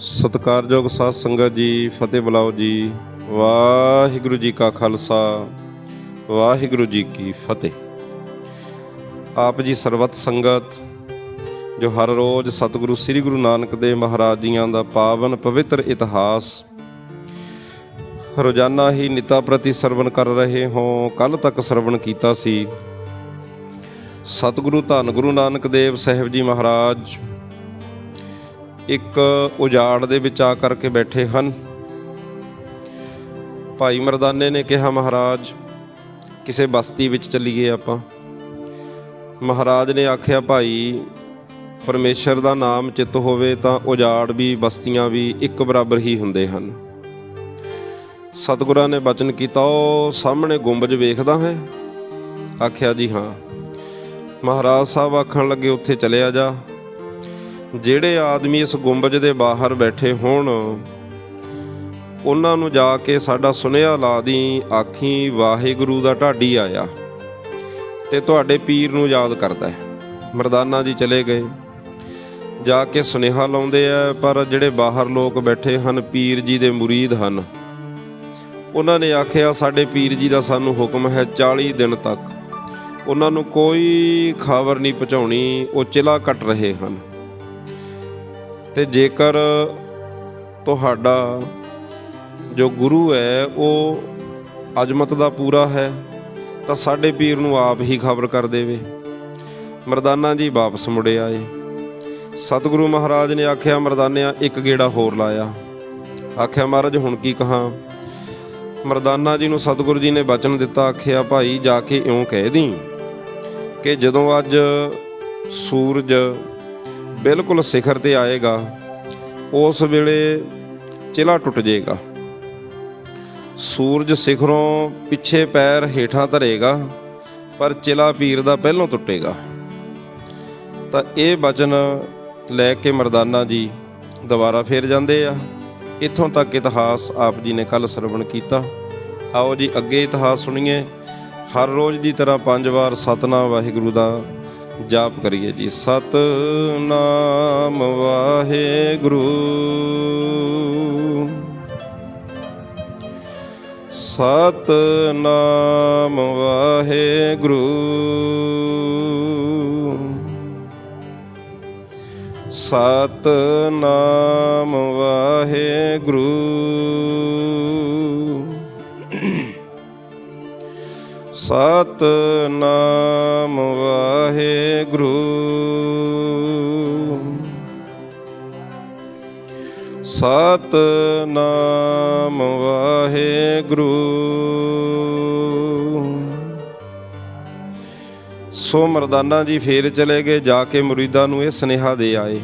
ਸਤਿਕਾਰਯੋਗ ਸਾਧ ਸੰਗਤ ਜੀ, ਫਤਿਹ ਬੁਲਾਓ ਜੀ। ਵਾਹਿਗੁਰੂ ਜੀ ਕਾ ਖਾਲਸਾ, ਵਾਹਿਗੁਰੂ ਜੀ ਕੀ ਫਤਿਹ। ਆਪ ਜੀ ਸਰਬੱਤ ਸੰਗਤ, ਜੋ ਹਰ ਰੋਜ਼ ਸਤਿਗੁਰੂ ਸ੍ਰੀ ਗੁਰੂ ਨਾਨਕ ਦੇਵ ਮਹਾਰਾਜ ਜੀਆਂ ਦਾ ਪਾਵਨ ਪਵਿੱਤਰ ਇਤਿਹਾਸ, ਰੋਜ਼ਾਨਾ ਹੀ ਨਿਤਾ ਪ੍ਰਤੀ ਸਰਵਣ ਕਰ ਰਹੇ ਹੋ ਕੱਲ ਤੱਕ ਸਰਵਣ ਕੀਤਾ ਸੀ। ਸਤਿਗੁਰੂ ਧੰਨ ਗੁਰੂ ਨਾਨਕ ਦੇਵ ਸਾਹਿਬ ਜੀ ਮਹਾਰਾਜ ਇੱਕ ਉਜਾੜ ਦੇ ਵਿੱਚ ਆ ਕਰਕੇ ਬੈਠੇ ਹਨ। ਭਾਈ ਮਰਦਾਨੇ ਨੇ ਕਿਹਾ, ਮਹਾਰਾਜ, ਕਿਸੇ ਬਸਤੀ ਵਿੱਚ ਚੱਲੀਏ ਆਪਾਂ। ਮਹਾਰਾਜ ਨੇ ਆਖਿਆ, ਭਾਈ, ਪਰਮੇਸ਼ਰ ਦਾ ਨਾਮ ਚਿੱਤ ਹੋਵੇ ਤਾਂ ਉਜਾੜ ਵੀ, ਬਸਤੀਆਂ ਵੀ ਇੱਕ ਬਰਾਬਰ ਹੀ ਹੁੰਦੇ ਹਨ। ਸਤਿਗੁਰਾਂ ਨੇ ਬਚਨ ਕੀਤਾ, ਉਹ ਸਾਹਮਣੇ ਗੁੰਬਜ ਵੇਖਦਾ ਹੈ। ਆਖਿਆ, ਜੀ ਹਾਂ। ਮਹਾਰਾਜ ਸਾਹਿਬ ਆਖਣ ਲੱਗੇ, ਉੱਥੇ ਚਲਿਆ ਜਾ। ਜਿਹੜੇ ਆਦਮੀ ਇਸ ਗੁੰਬਜ ਦੇ ਬਾਹਰ ਬੈਠੇ ਹੋਣ, ਉਹਨਾਂ ਨੂੰ ਜਾ ਕੇ ਸਾਡਾ ਸੁਨੇਹਾ ਲਾ ਦੀ, ਆਖੀ, ਵਾਹਿਗੁਰੂ ਦਾ ਢਾਡੀ ਆਇਆ ਤੇ ਤੁਹਾਡੇ ਪੀਰ ਨੂੰ ਯਾਦ ਕਰਦਾ ਹੈ। ਮਰਦਾਨਾ ਜੀ ਚਲੇ ਗਏ। ਜਾ ਕੇ ਸੁਨੇਹਾ ਲਾਉਂਦੇ ਆ, ਪਰ ਜਿਹੜੇ ਬਾਹਰ ਲੋਕ ਬੈਠੇ ਹਨ, ਪੀਰ ਜੀ ਦੇ ਮੁਰੀਦ ਹਨ। ਉਹਨਾਂ ਨੇ ਆਖਿਆ, ਸਾਡੇ ਪੀਰ ਜੀ ਦਾ ਸਾਨੂੰ ਹੁਕਮ ਹੈ 40 ਦਿਨ ਤੱਕ। ਉਹਨਾਂ ਨੂੰ ਕੋਈ ਖਬਰ ਨਹੀਂ ਪਹੁੰਚਾਉਣੀ, ਉਹ ਚਿਲਾ ਕੱਟ ਰਹੇ ਹਨ। ਤੇ ਜੇਕਰ ਤੁਹਾਡਾ ਜੋ ਗੁਰੂ ਹੈ, ਉਹ ਅਜਮਤ ਦਾ ਪੂਰਾ ਹੈ, ਤਾਂ ਸਾਡੇ ਪੀਰ ਨੂੰ ਆਪ ਹੀ ਖਬਰ ਕਰ ਦੇਵੇ। ਮਰਦਾਨਾ ਜੀ ਵਾਪਸ ਮੁੜੇ ਆਏ। ਸਤਿਗੁਰੂ ਮਹਾਰਾਜ ਨੇ ਆਖਿਆ, ਮਰਦਾਨਿਆਂ, ਇੱਕ ਗੇੜਾ ਹੋਰ ਲਾਇਆ। ਆਖਿਆ, ਮਹਾਰਾਜ, ਹੁਣ ਕੀ ਕਹਾਂ? ਮਰਦਾਨਾ ਜੀ ਨੂੰ ਸਤਿਗੁਰੂ ਜੀ ਨੇ ਬਚਨ ਦਿੱਤਾ, ਆਖਿਆ, ਭਾਈ, ਜਾ ਕੇ ਇਉਂ ਕਹਿ ਦੀ ਕਿ ਜਦੋਂ ਅੱਜ ਸੂਰਜ ਬਿਲਕੁਲ ਸਿਖਰ ਤੇ ਆਏਗਾ, ਉਸ ਵੇਲੇ ਚਿਲਾ ਟੁੱਟ ਜਾਏਗਾ। ਸੂਰਜ ਸਿਖਰੋਂ ਪਿੱਛੇ ਪੈਰ ਹੇਠਾਂ ਧਰੇਗਾ, ਪਰ ਚਿਲਾ ਪੀਰ ਦਾ ਪਹਿਲੋਂ ਟੁੱਟੇਗਾ। ਤਾਂ ਇਹ ਵਚਨ ਲੈ ਕੇ ਮਰਦਾਨਾ ਜੀ ਦੁਬਾਰਾ ਫੇਰ ਜਾਂਦੇ ਆ। ਇੱਥੋਂ ਤੱਕ ਇਤਿਹਾਸ ਆਪ ਜੀ ਨੇ ਕੱਲ ਸਰਵਣ ਕੀਤਾ। ਆਓ ਜੀ, ਅੱਗੇ ਇਤਿਹਾਸ ਸੁਣੀਏ। ਹਰ ਰੋਜ਼ ਦੀ ਤਰ੍ਹਾਂ ਪੰਜ ਵਾਰ ਸਤਨਾਮ ਵਾਹਿਗੁਰੂ ਦਾ ਜਾਪ ਕਰੀਏ ਜੀ। ਸਤਨਾਮ ਵਾਹਿਗੁਰੂ। ਸਤਨਾਮ ਵਾਹਿਗੁਰੂ। ਸਤਨਾਮ ਵਾਹਿਗੁਰੂ। ਸਤ ਸਤਨਾਮ ਵਾਹਿਗੁਰੂ। ਸਤਨਾਮ ਵਾਹਿਗੁਰੂ। ਸੋ ਮਰਦਾਨਾ ਜੀ ਫੇਰ ਚਲੇ ਗਏ, ਜਾ ਕੇ ਮੁਰੀਦਾਂ ਨੂੰ ਇਹ ਸਨੇਹਾ ਦੇ ਆਏ।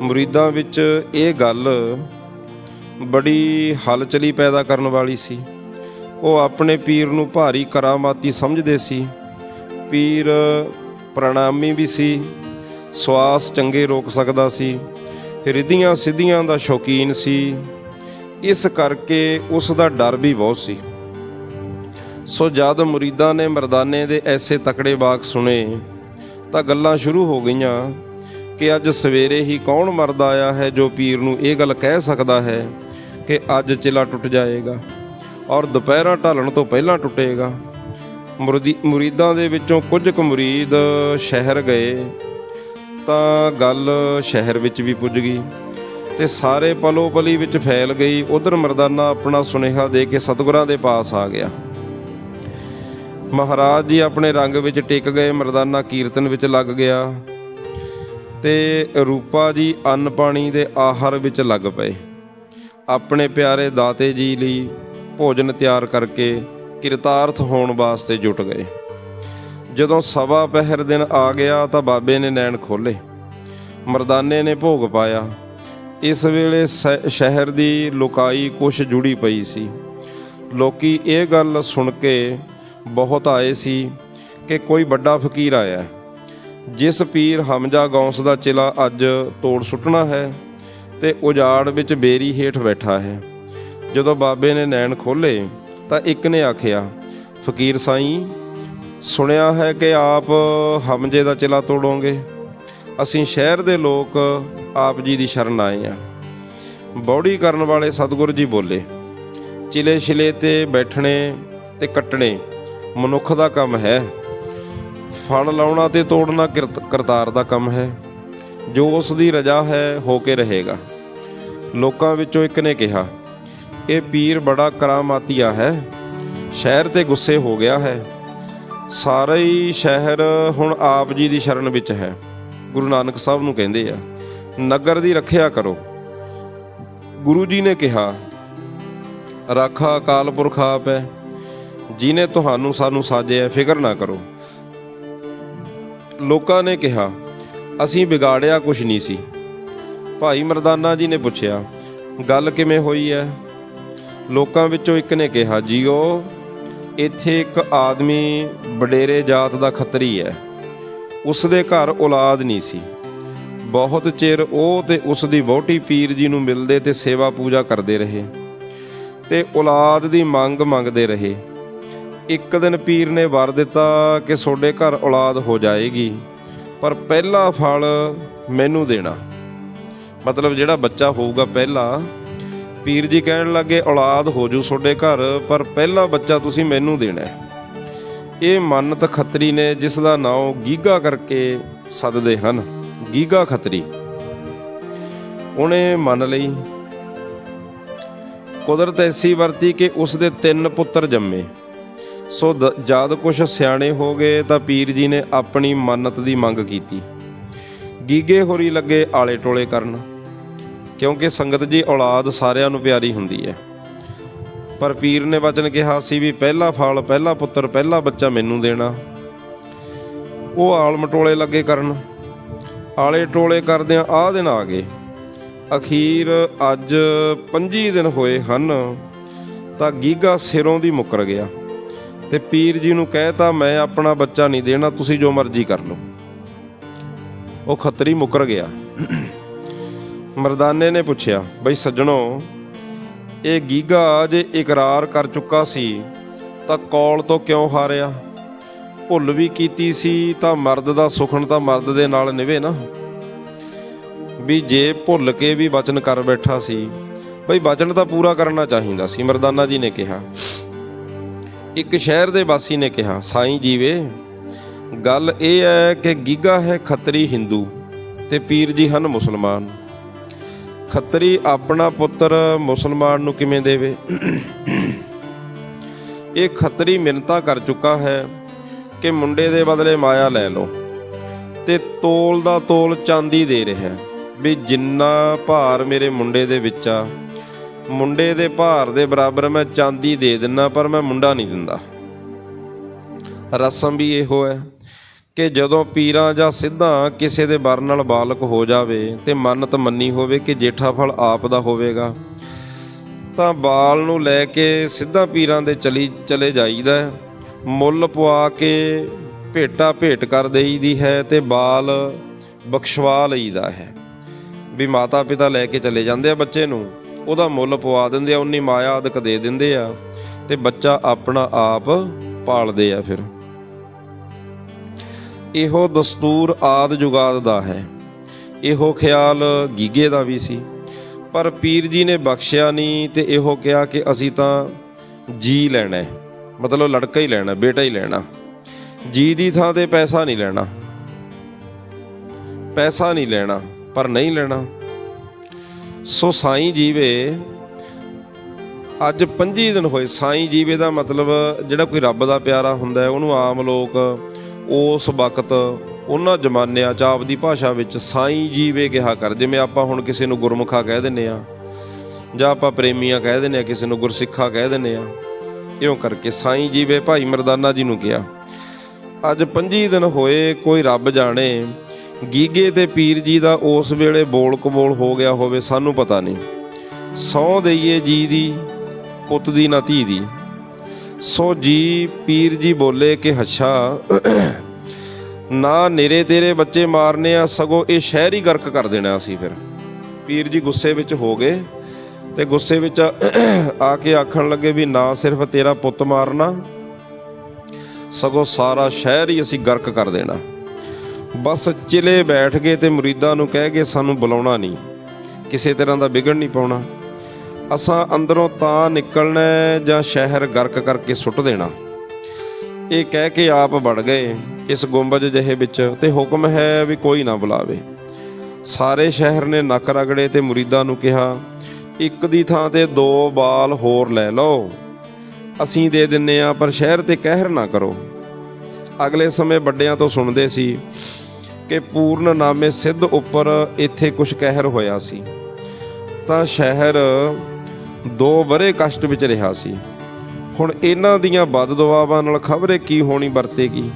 ਮੁਰੀਦਾਂ ਵਿੱਚ ਇਹ ਗੱਲ ਬੜੀ ਹਲਚਲੀ ਪੈਦਾ ਕਰਨ ਵਾਲੀ ਸੀ। ਉਹ ਆਪਣੇ ਪੀਰ ਨੂੰ ਭਾਰੀ ਕਰਾਮਾਤੀ ਸਮਝਦੇ ਸੀ। ਪੀਰ ਪ੍ਰਣਾਮੀ ਵੀ ਸੀ, ਸਵਾਸ ਚੰਗੇ ਰੋਕ ਸਕਦਾ ਸੀ, ਰਿਧੀਆਂ ਸਿੱਧੀਆਂ ਦਾ ਸ਼ੌਕੀਨ ਸੀ। ਇਸ ਕਰਕੇ ਉਸ ਦਾ ਡਰ ਵੀ ਬਹੁਤ ਸੀ। ਸੋ ਜਦ ਮੁਰੀਦਾਂ ਨੇ ਮਰਦਾਨੇ ਦੇ ਐਸੇ ਤਕੜੇ ਬਾਗ ਸੁਣੇ, ਤਾਂ ਗੱਲਾਂ ਸ਼ੁਰੂ ਹੋ ਗਈਆਂ ਕਿ ਅੱਜ ਸਵੇਰੇ ਹੀ ਕੌਣ ਮਰਦ ਆਇਆ ਹੈ ਜੋ ਪੀਰ ਨੂੰ ਇਹ ਗੱਲ ਕਹਿ ਸਕਦਾ ਹੈ ਕਿ ਅੱਜ ਚਿਲਾ ਟੁੱਟ ਜਾਏਗਾ। ਔਰ ਦੁਪਹਿਰਾਂ ਢਲਣ ਤੋਂ ਪਹਿਲਾਂ ਟੁੱਟੇਗਾ। ਮੁਰਦੀ ਮੁਰੀਦਾਂ ਦੇ ਵਿੱਚੋਂ ਕੁਝ ਕੁ ਮੁਰੀਦ ਸ਼ਹਿਰ ਗਏ, ਤਾਂ ਗੱਲ ਸ਼ਹਿਰ ਵਿੱਚ ਵੀ ਪੁੱਜ ਗਈ ਤੇ ਸਾਰੇ ਪਲੋ ਪਲੀ ਵਿੱਚ ਫੈਲ ਗਈ। ਉਧਰ ਮਰਦਾਨਾ ਆਪਣਾ ਸੁਨੇਹਾ ਦੇ ਕੇ ਸਤਿਗੁਰਾਂ ਦੇ ਪਾਸ ਆ ਗਿਆ। ਮਹਾਰਾਜ ਜੀ ਆਪਣੇ ਰੰਗ ਵਿੱਚ ਟਿਕ ਗਏ, ਮਰਦਾਨਾ ਕੀਰਤਨ ਵਿੱਚ ਲੱਗ ਗਿਆ ਤੇ ਰੂਪਾ ਜੀ ਅੰਨ ਪਾਣੀ ਦੇ ਆਹਾਰ ਵਿੱਚ ਲੱਗ ਪਏ। ਆਪਣੇ ਪਿਆਰੇ ਦਾਤੇ ਜੀ ਲਈ ਭੋਜਨ ਤਿਆਰ ਕਰਕੇ ਕਿਰਤਾਰਥ ਹੋਣ ਵਾਸਤੇ ਜੁਟ ਗਏ। ਜਦੋਂ ਸਵਾ ਪਹਿਰ ਦਿਨ ਆ ਗਿਆ ਤਾਂ ਬਾਬੇ ਨੇ ਨੈਣ ਖੋਲੇ ਮਰਦਾਨੇ ਨੇ ਭੋਗ ਪਾਇਆ। ਇਸ ਵੇਲੇ ਸ- ਸ਼ਹਿਰ ਦੀ ਲੋਕਾਈ ਕੁਛ ਜੁੜੀ ਪਈ ਸੀ। ਲੋਕੀ ਇਹ ਗੱਲ ਸੁਣ ਕੇ ਬਹੁਤ ਆਏ ਸੀ ਕਿ ਕੋਈ ਵੱਡਾ ਫਕੀਰ ਆਇਆ। ਜਿਸ ਪੀਰ ਹਮਜਾ ਗੌਂਸ ਦਾ ਚਿਲਾ ਅੱਜ ਤੋੜ ਸੁੱਟਣਾ ਹੈ ਤੇ ਉਜਾੜ ਵਿੱਚ ਬੇਰੀ ਹੇਠ ਬੈਠਾ ਹੈ। ਜਦੋਂ ਬਾਬੇ ਨੇ ਨੈਣ ਖੋਲੇ ਤਾਂ ਇੱਕ ਨੇ ਆਖਿਆ, ਫਕੀਰ ਸਾਈਂ, ਸੁਣਿਆ ਹੈ ਕਿ ਆਪ ਹਮਜੇ ਦਾ ਚਿਲਾ ਤੋੜੋਗੇ। ਅਸੀਂ ਸ਼ਹਿਰ ਦੇ ਲੋਕ ਆਪ ਜੀ ਦੀ ਸ਼ਰਨ ਆਏ ਆ ਬੌੜੀ ਕਰਨ ਵਾਲੇ ਸਤਿਗੁਰੂ ਜੀ ਬੋਲੇ, ਚਿਲੇ ਛਿਲੇ ਤੇ ਬੈਠਣੇ ਤੇ ਕੱਟਣੇ ਮਨੁੱਖ ਦਾ ਕੰਮ ਹੈ। ਫਲ ਲਾਉਣਾ ਤੇ ਤੋੜਨਾ ਕਿਰਤ- ਕਰਤਾਰ ਦਾ ਕੰਮ ਹੈ। ਜੋ ਉਸ ਦੀ ਰਜਾ ਹੈ ਹੋ ਕੇ ਰਹੇਗਾ। ਲੋਕਾਂ ਵਿੱਚੋਂ ਇੱਕ ਨੇ ਕਿਹਾ ਇਹ ਪੀਰ ਬੜਾ ਕਰਾਮਾਤੀਆ ਹੈ। ਸ਼ਹਿਰ ਤੇ ਗੁੱਸੇ ਹੋ ਗਿਆ ਹੈ। ਸਾਰਾ ਹੀ ਸ਼ਹਿਰ ਹੁਣ ਆਪ ਜੀ ਦੀ ਸ਼ਰਨ ਵਿੱਚ ਹੈ। ਗੁਰੂ ਨਾਨਕ ਸਾਹਿਬ ਨੂੰ ਕਹਿੰਦੇ ਆ, ਨਗਰ ਦੀ ਰੱਖਿਆ ਕਰੋ। ਗੁਰੂ ਜੀ ਨੇ ਕਿਹਾ, ਰਾਖਾ ਅਕਾਲ ਪੁਰਖ ਆਪ ਹੈ। ਜਿਨੇ ਤੁਹਾਨੂੰ ਸਾਨੂੰ ਸਾਜਿਆ, ਫਿਕਰ ਨਾ ਕਰੋ। ਲੋਕਾਂ ਨੇ ਕਿਹਾ, ਅਸੀਂ ਵਿਗਾੜਿਆ ਕੁਛ ਨਹੀਂ ਸੀ। ਭਾਈ ਮਰਦਾਨਾ ਜੀ ਨੇ ਪੁੱਛਿਆ, ਗੱਲ ਕਿਵੇਂ ਹੋਈ ਹੈ? ਲੋਕਾਂ ਵਿੱਚੋਂ ਇੱਕ ਨੇ ਕਿਹਾ, ਜੀਓ, ਇੱਥੇ ਇੱਕ ਆਦਮੀ ਵਡੇਰੇ ਜਾਤ ਦਾ ਖੱਤਰੀ ਹੈ। ਉਸ ਦੇ ਘਰ ਔਲਾਦ ਨਹੀਂ ਸੀ। ਬਹੁਤ ਚਿਰ ਉਹ ਤੇ ਉਸ ਦੀ ਵਹੁਟੀ ਪੀਰ ਜੀ ਨੂੰ ਮਿਲਦੇ ਤੇ ਸੇਵਾ ਪੂਜਾ ਕਰਦੇ ਰਹੇ ਤੇ ਔਲਾਦ ਦੀ ਮੰਗ ਮੰਗਦੇ ਰਹੇ। ਇੱਕ ਦਿਨ ਪੀਰ ਨੇ ਵਰ ਦਿੱਤਾ ਕਿ ਤੁਹਾਡੇ ਘਰ ਔਲਾਦ ਹੋ ਜਾਏਗੀ, ਪਰ ਪਹਿਲਾ ਫਲ ਮੈਨੂੰ ਦੇਣਾ। ਮਤਲਬ ਜਿਹੜਾ ਬੱਚਾ ਹੋਊਗਾ ਪਹਿਲਾ ਪੀਰ ਜੀ ਕਹਿਣ ਲੱਗੇ, ਔਲਾਦ ਹੋ ਜੂ ਤੁਹਾਡੇ ਘਰ, ਪਰ ਪਹਿਲਾ ਬੱਚਾ ਤੁਸੀਂ ਮੈਨੂੰ ਦੇਣਾ ਹੈ। ਇਹ ਮੰਨਤ ਖੱਤਰੀ ਨੇ, ਜਿਸ ਦਾ ਨਾਮ ਗੀਗਾ ਕਰਕੇ ਸੱਦਦੇ ਹਨ। ਗੀਗਾ ਖੱਤਰੀ। ਉਹਨੇ ਮੰਨ ਲਈ, ਕੁਦਰਤ ਐਸੀ ਵਰਤੀ ਕਿ ਉਸ ਦੇ ਤਿੰਨ ਪੁੱਤਰ ਜੰਮੇ। ਸੋ ਦ- ਜਦ ਕੁਛ ਸਿਆਣੇ ਹੋ ਗਏ, ਤਾਂ ਪੀਰ ਜੀ ਨੇ ਆਪਣੀ ਮੰਨਤ ਦੀ ਮੰਗ ਕੀਤੀ। ਗੀਗੇ ਹੋਰੀ ਲੱਗੇ ਆਲੇ ਟੋਲੇ ਕਰਨ। ਕਿਉਂਕਿ ਸੰਗਤ ਜੀ, ਔਲਾਦ ਸਾਰਿਆਂ ਨੂੰ ਪਿਆਰੀ ਹੁੰਦੀ ਹੈ। ਪਰ ਪੀਰ ਨੇ ਵਚਨ ਕਿਹਾ ਸੀ ਵੀ ਪਹਿਲਾ ਫਲ, ਪਹਿਲਾ ਪੁੱਤਰ, ਪਹਿਲਾ ਬੱਚਾ ਮੈਨੂੰ ਦੇਣਾ। ਉਹ ਆਲ ਮਟੋਲੇ ਲੱਗੇ ਕਰਨ। ਆਲੇ ਟੋਲੇ ਕਰਦਿਆਂ ਆਹ ਦਿਨ ਆ ਗਏ। ਅਖੀਰ ਅੱਜ 25 ਦਿਨ ਹੋਏ ਹਨ, ਤਾਂ ਗੀਗਾ ਸਿਰੋਂ ਦੀ ਮੁੱਕਰ ਗਿਆ। ਤੇ ਪੀਰ ਜੀ ਨੂੰ ਕਹਿਤਾ, ਮੈਂ ਆਪਣਾ ਬੱਚਾ ਨਹੀਂ ਦੇਣਾ, ਤੁਸੀਂ ਜੋ ਮਰਜ਼ੀ ਕਰ ਲਓ। ਉਹ ਖੱਤਰੀ ਮੁੱਕਰ ਗਿਆ। ਮਰਦਾਨੇ ਨੇ ਪੁੱਛਿਆ, ਬਈ ਸੱਜਣੋ, ਇਹ ਗੀਗਾ ਜੇ ਇਕਰਾਰ ਕਰ ਚੁੱਕਾ ਸੀ, ਤਾਂ ਕੌਲ ਤੋਂ ਕਿਉਂ ਹਾਰਿਆ? ਭੁੱਲ ਵੀ ਕੀਤੀ ਸੀ, ਤਾਂ ਮਰਦ ਦਾ ਸੁਖਣ ਤਾਂ ਮਰਦ ਦੇ ਨਾਲ ਨਿਵੇ ਨਾ। ਵੀ ਜੇ ਭੁੱਲ ਕੇ ਵੀ ਵਚਨ ਕਰ ਬੈਠਾ ਸੀ, ਬਈ ਵਚਨ ਤਾਂ ਪੂਰਾ ਕਰਨਾ ਚਾਹੀਦਾ ਸੀ, ਮਰਦਾਨਾ ਜੀ ਨੇ ਕਿਹਾ। ਇੱਕ ਸ਼ਹਿਰ ਦੇ ਵਾਸੀ ਨੇ ਕਿਹਾ, ਸਾਈਂ ਜੀਵੇ, ਗੱਲ ਇਹ ਹੈ ਕਿ ਗੀਗਾ ਹੈ ਖੱਤਰੀ ਹਿੰਦੂ ਤੇ ਪੀਰ ਜੀ ਹਨ ਮੁਸਲਮਾਨ। ਖੱਤਰੀ ਆਪਣਾ ਪੁੱਤਰ ਮੁਸਲਮਾਨ ਨੂੰ ਕਿਵੇਂ ਦੇਵੇ? ਇਹ ਖੱਤਰੀ ਮਿੰਨਤਾ ਕਰ ਚੁੱਕਾ ਹੈ ਕਿ ਮੁੰਡੇ ਦੇ ਬਦਲੇ ਮਾਇਆ ਲੈ ਲਓ। ਤੇ ਤੋਲ ਦਾ ਤੋਲ ਚਾਂਦੀ ਦੇ ਰਿਹਾ ਵੀ ਜਿੰਨਾ ਭਾਰ ਮੇਰੇ ਮੁੰਡੇ ਦੇ ਵਿੱਚ ਆ, ਮੁੰਡੇ ਦੇ ਭਾਰ ਦੇ ਬਰਾਬਰ ਮੈਂ ਚਾਂਦੀ ਦੇ ਦਿੰਨਾ ਪਰ ਮੈਂ ਮੁੰਡਾ ਨਹੀਂ ਦਿੰਦਾ। ਰਸਮ ਵੀ ਇਹੋ ਹੈ। ਕਿ ਜਦੋਂ ਪੀਰਾਂ ਜਾਂ ਸਿੱਧਾਂ ਕਿਸੇ ਦੇ ਵਰ ਨਾਲ ਬਾਲਕ ਹੋ ਜਾਵੇ ਤੇ ਮੰਨਤ ਮੰਨੀ ਹੋਵੇ ਕਿ ਜੇਠਾ ਫਲ ਆਪ ਦਾ ਹੋਵੇਗਾ, ਤਾਂ ਬਾਲ ਨੂੰ ਲੈ ਕੇ ਸਿੱਧਾ ਪੀਰਾਂ ਦੇ ਚਲੀ, ਚਲੇ ਜਾਈਦਾ ਮੁੱਲ ਪਵਾ ਕੇ ਭੇਟਾ ਭੇਟ ਕਰ ਦੇਈਦੀ ਹੈ ਤੇ ਬਾਲ ਬਖਸ਼ਵਾ ਲਈਦਾ ਹੈ। ਵੀ ਮਾਤਾ ਪਿਤਾ ਲੈ ਕੇ ਚਲੇ ਜਾਂਦੇ ਆ ਬੱਚੇ ਨੂੰ, ਉਹਦਾ ਮੁੱਲ ਪਵਾ ਦਿੰਦੇ ਆ, ਉਨੀ ਮਾਇਆ ਅਦਕ ਦੇ ਦਿੰਦੇ ਆ ਤੇ ਬੱਚਾ ਆਪਣਾ ਆਪ ਪਾਲਦੇ ਆ ਫਿਰ। ਇਹੋ ਦਸਤੂਰ ਆਦ ਜੁਗਾਦ ਦਾ ਹੈ। ਇਹੋ ਖਿਆਲ ਗੀਗੇ ਦਾ ਵੀ ਸੀ। ਪਰ ਪੀਰ ਜੀ ਨੇ ਬਖਸ਼ਿਆ ਨਹੀਂ ਤੇ ਇਹੋ ਕਿਹਾ ਕਿ ਅਸੀਂ ਤਾਂ ਜੀ ਲੈਣਾ ਹੈ। ਮਤਲਬ ਲੜਕਾ ਹੀ ਲੈਣਾ, ਬੇਟਾ ਹੀ ਲੈਣਾ। ਜੀ ਦੀ ਥਾਂ ਤੇ ਪੈਸਾ ਨਹੀਂ ਲੈਣਾ। ਪੈਸਾ ਨਹੀਂ ਲੈਣਾ, ਪਰ ਨਹੀਂ ਲੈਣਾ। ਸੋ ਸਾਈਂ ਜੀਵੇ, ਅੱਜ 25 ਦਿਨ ਹੋਏ, ਸਾਈਂ ਜੀਵੇ ਦਾ ਮਤਲਬ ਜਿਹੜਾ ਕੋਈ ਰੱਬ ਦਾ ਪਿਆਰਾ ਹੁੰਦਾ ਹੈ, ਉਹਨੂੰ ਆਮ ਲੋਕ ਉਸ ਵਕਤ ਉਹਨਾਂ ਜ਼ਮਾਨਿਆਂ ਚ ਆਪਦੀ ਭਾਸ਼ਾ ਵਿੱਚ ਸਾਈਂ ਜੀਵੇ ਕਿਹਾ ਕਰ ਜਿਵੇਂ ਆਪਾਂ ਹੁਣ ਕਿਸੇ ਨੂੰ ਗੁਰਮੁਖਾ ਕਹਿ ਦਿੰਨੇ ਆ ਜਾਂ ਆਪਾਂ ਪ੍ਰੇਮੀਆਂ ਕਹਿ ਦਿੰਨੇ ਆ ਕਿਸੇ ਨੂੰ ਗੁਰਸਿੱਖਾ ਕਹਿ ਦਿੰਨੇ ਆ ਇਉਂ ਕਰਕੇ ਸਾਈਂ ਜੀਵੇ ਭਾਈ ਮਰਦਾਨਾ ਜੀ ਨੂੰ ਕਿਹਾ। ਅੱਜ 25 ਦਿਨ ਹੋਏ ਕੋਈ ਰੱਬ ਜਾਣੇ, ਗੀਗੇ ਤੇ ਪੀਰ ਜੀ ਦਾ ਉਸ ਵੇਲੇ ਬੋਲ ਕਬੋਲ ਹੋ ਗਿਆ ਹੋਵੇ ਸਾਨੂੰ ਪਤਾ ਨਹੀਂ। ਸੌ ਦਈਏ ਜੀ ਦੀ, ਪੁੱਤ ਦੀ ਨਾ ਧੀ ਦੀ। ਸੋ ਜੀ ਪੀਰ ਜੀ ਬੋਲੇ ਕਿ ਹੱਛਾ ਨਾ ਨੇਰੇ ਤੇਰੇ ਬੱਚੇ ਮਾਰਨੇ ਆ, ਸਗੋਂ ਇਹ ਸ਼ਹਿਰ ਹੀ ਗਰਕ ਕਰ ਦੇਣਾ ਅਸੀਂ ਫਿਰ। ਪੀਰ ਜੀ ਗੁੱਸੇ ਵਿੱਚ ਹੋ ਗਏ ਤੇ ਗੁੱਸੇ ਵਿੱਚ ਆ ਕੇ ਆਖਣ ਲੱਗੇ ਵੀ ਨਾ ਸਿਰਫ ਤੇਰਾ ਪੁੱਤ ਮਾਰਨਾ, ਸਗੋਂ ਸਾਰਾ ਸ਼ਹਿਰ ਹੀ ਅਸੀਂ ਗਰਕ ਕਰ ਦੇਣਾ। ਬਸ ਚਿਲੇ ਬੈਠ ਗਏ ਤੇ ਮੁਰੀਦਾਂ ਨੂੰ ਕਹਿ ਗਏ, ਸਾਨੂੰ ਬੁਲਾਉਣਾ ਨਹੀਂ, ਕਿਸੇ ਤਰ੍ਹਾਂ ਦਾ ਵਿਗੜ ਨਹੀਂ ਪਾਉਣਾ। ਅਸਾਂ ਅੰਦਰੋਂ ਤਾਂ ਨਿਕਲਣਾ ਜਾਂ ਸ਼ਹਿਰ ਗਰਕ ਕਰਕੇ ਸੁੱਟ ਦੇਣਾ। ਇਹ ਕਹਿ ਕੇ ਆਪ ਵੜ ਗਏ ਇਸ ਗੁੰਬਜ ਜਿਹੇ ਵਿੱਚ ਤੇ ਹੁਕਮ ਹੈ ਵੀ ਕੋਈ ਨਾ ਬੁਲਾਵੇ। ਸਾਰੇ ਸ਼ਹਿਰ ਨੇ ਨੱਕ ਰਗੜੇ ਤੇ ਮੁਰੀਦਾਂ ਨੂੰ ਕਿਹਾ, ਇੱਕ ਦੀ ਥਾਂ ਤੇ ਦੋ ਬਾਲ ਹੋਰ ਲੈ ਲਓ। ਅਸੀਂ ਦੇ ਦਿੰਨੇ ਆ, ਪਰ ਸ਼ਹਿਰ ਤੇ ਕਹਿਰ ਨਾ ਕਰੋ। ਅਗਲੇ ਸਮੇਂ ਵੱਡਿਆਂ ਤੋਂ ਸੁਣਦੇ ਸੀ ਕਿ ਪੂਰਨ ਨਾਮੇ ਸਿੱਧ ਉੱਪਰ ਇੱਥੇ ਕੁਝ ਕਹਿਰ ਹੋਇਆ ਸੀ। ਤਾਂ ਸ਼ਹਿਰ ਦੋ ਬਰੇ ਕਸ਼ਟ ਵਿੱਚ ਰਿਹਾ ਸੀ। ਹੁਣ ਇਹਨਾਂ ਦੀਆਂ ਬਦਦੁਆਵਾਂ ਨਾਲ ਖਬਰੇ ਕੀ ਹੋਣੀ ਵਰਤੇਗੀ?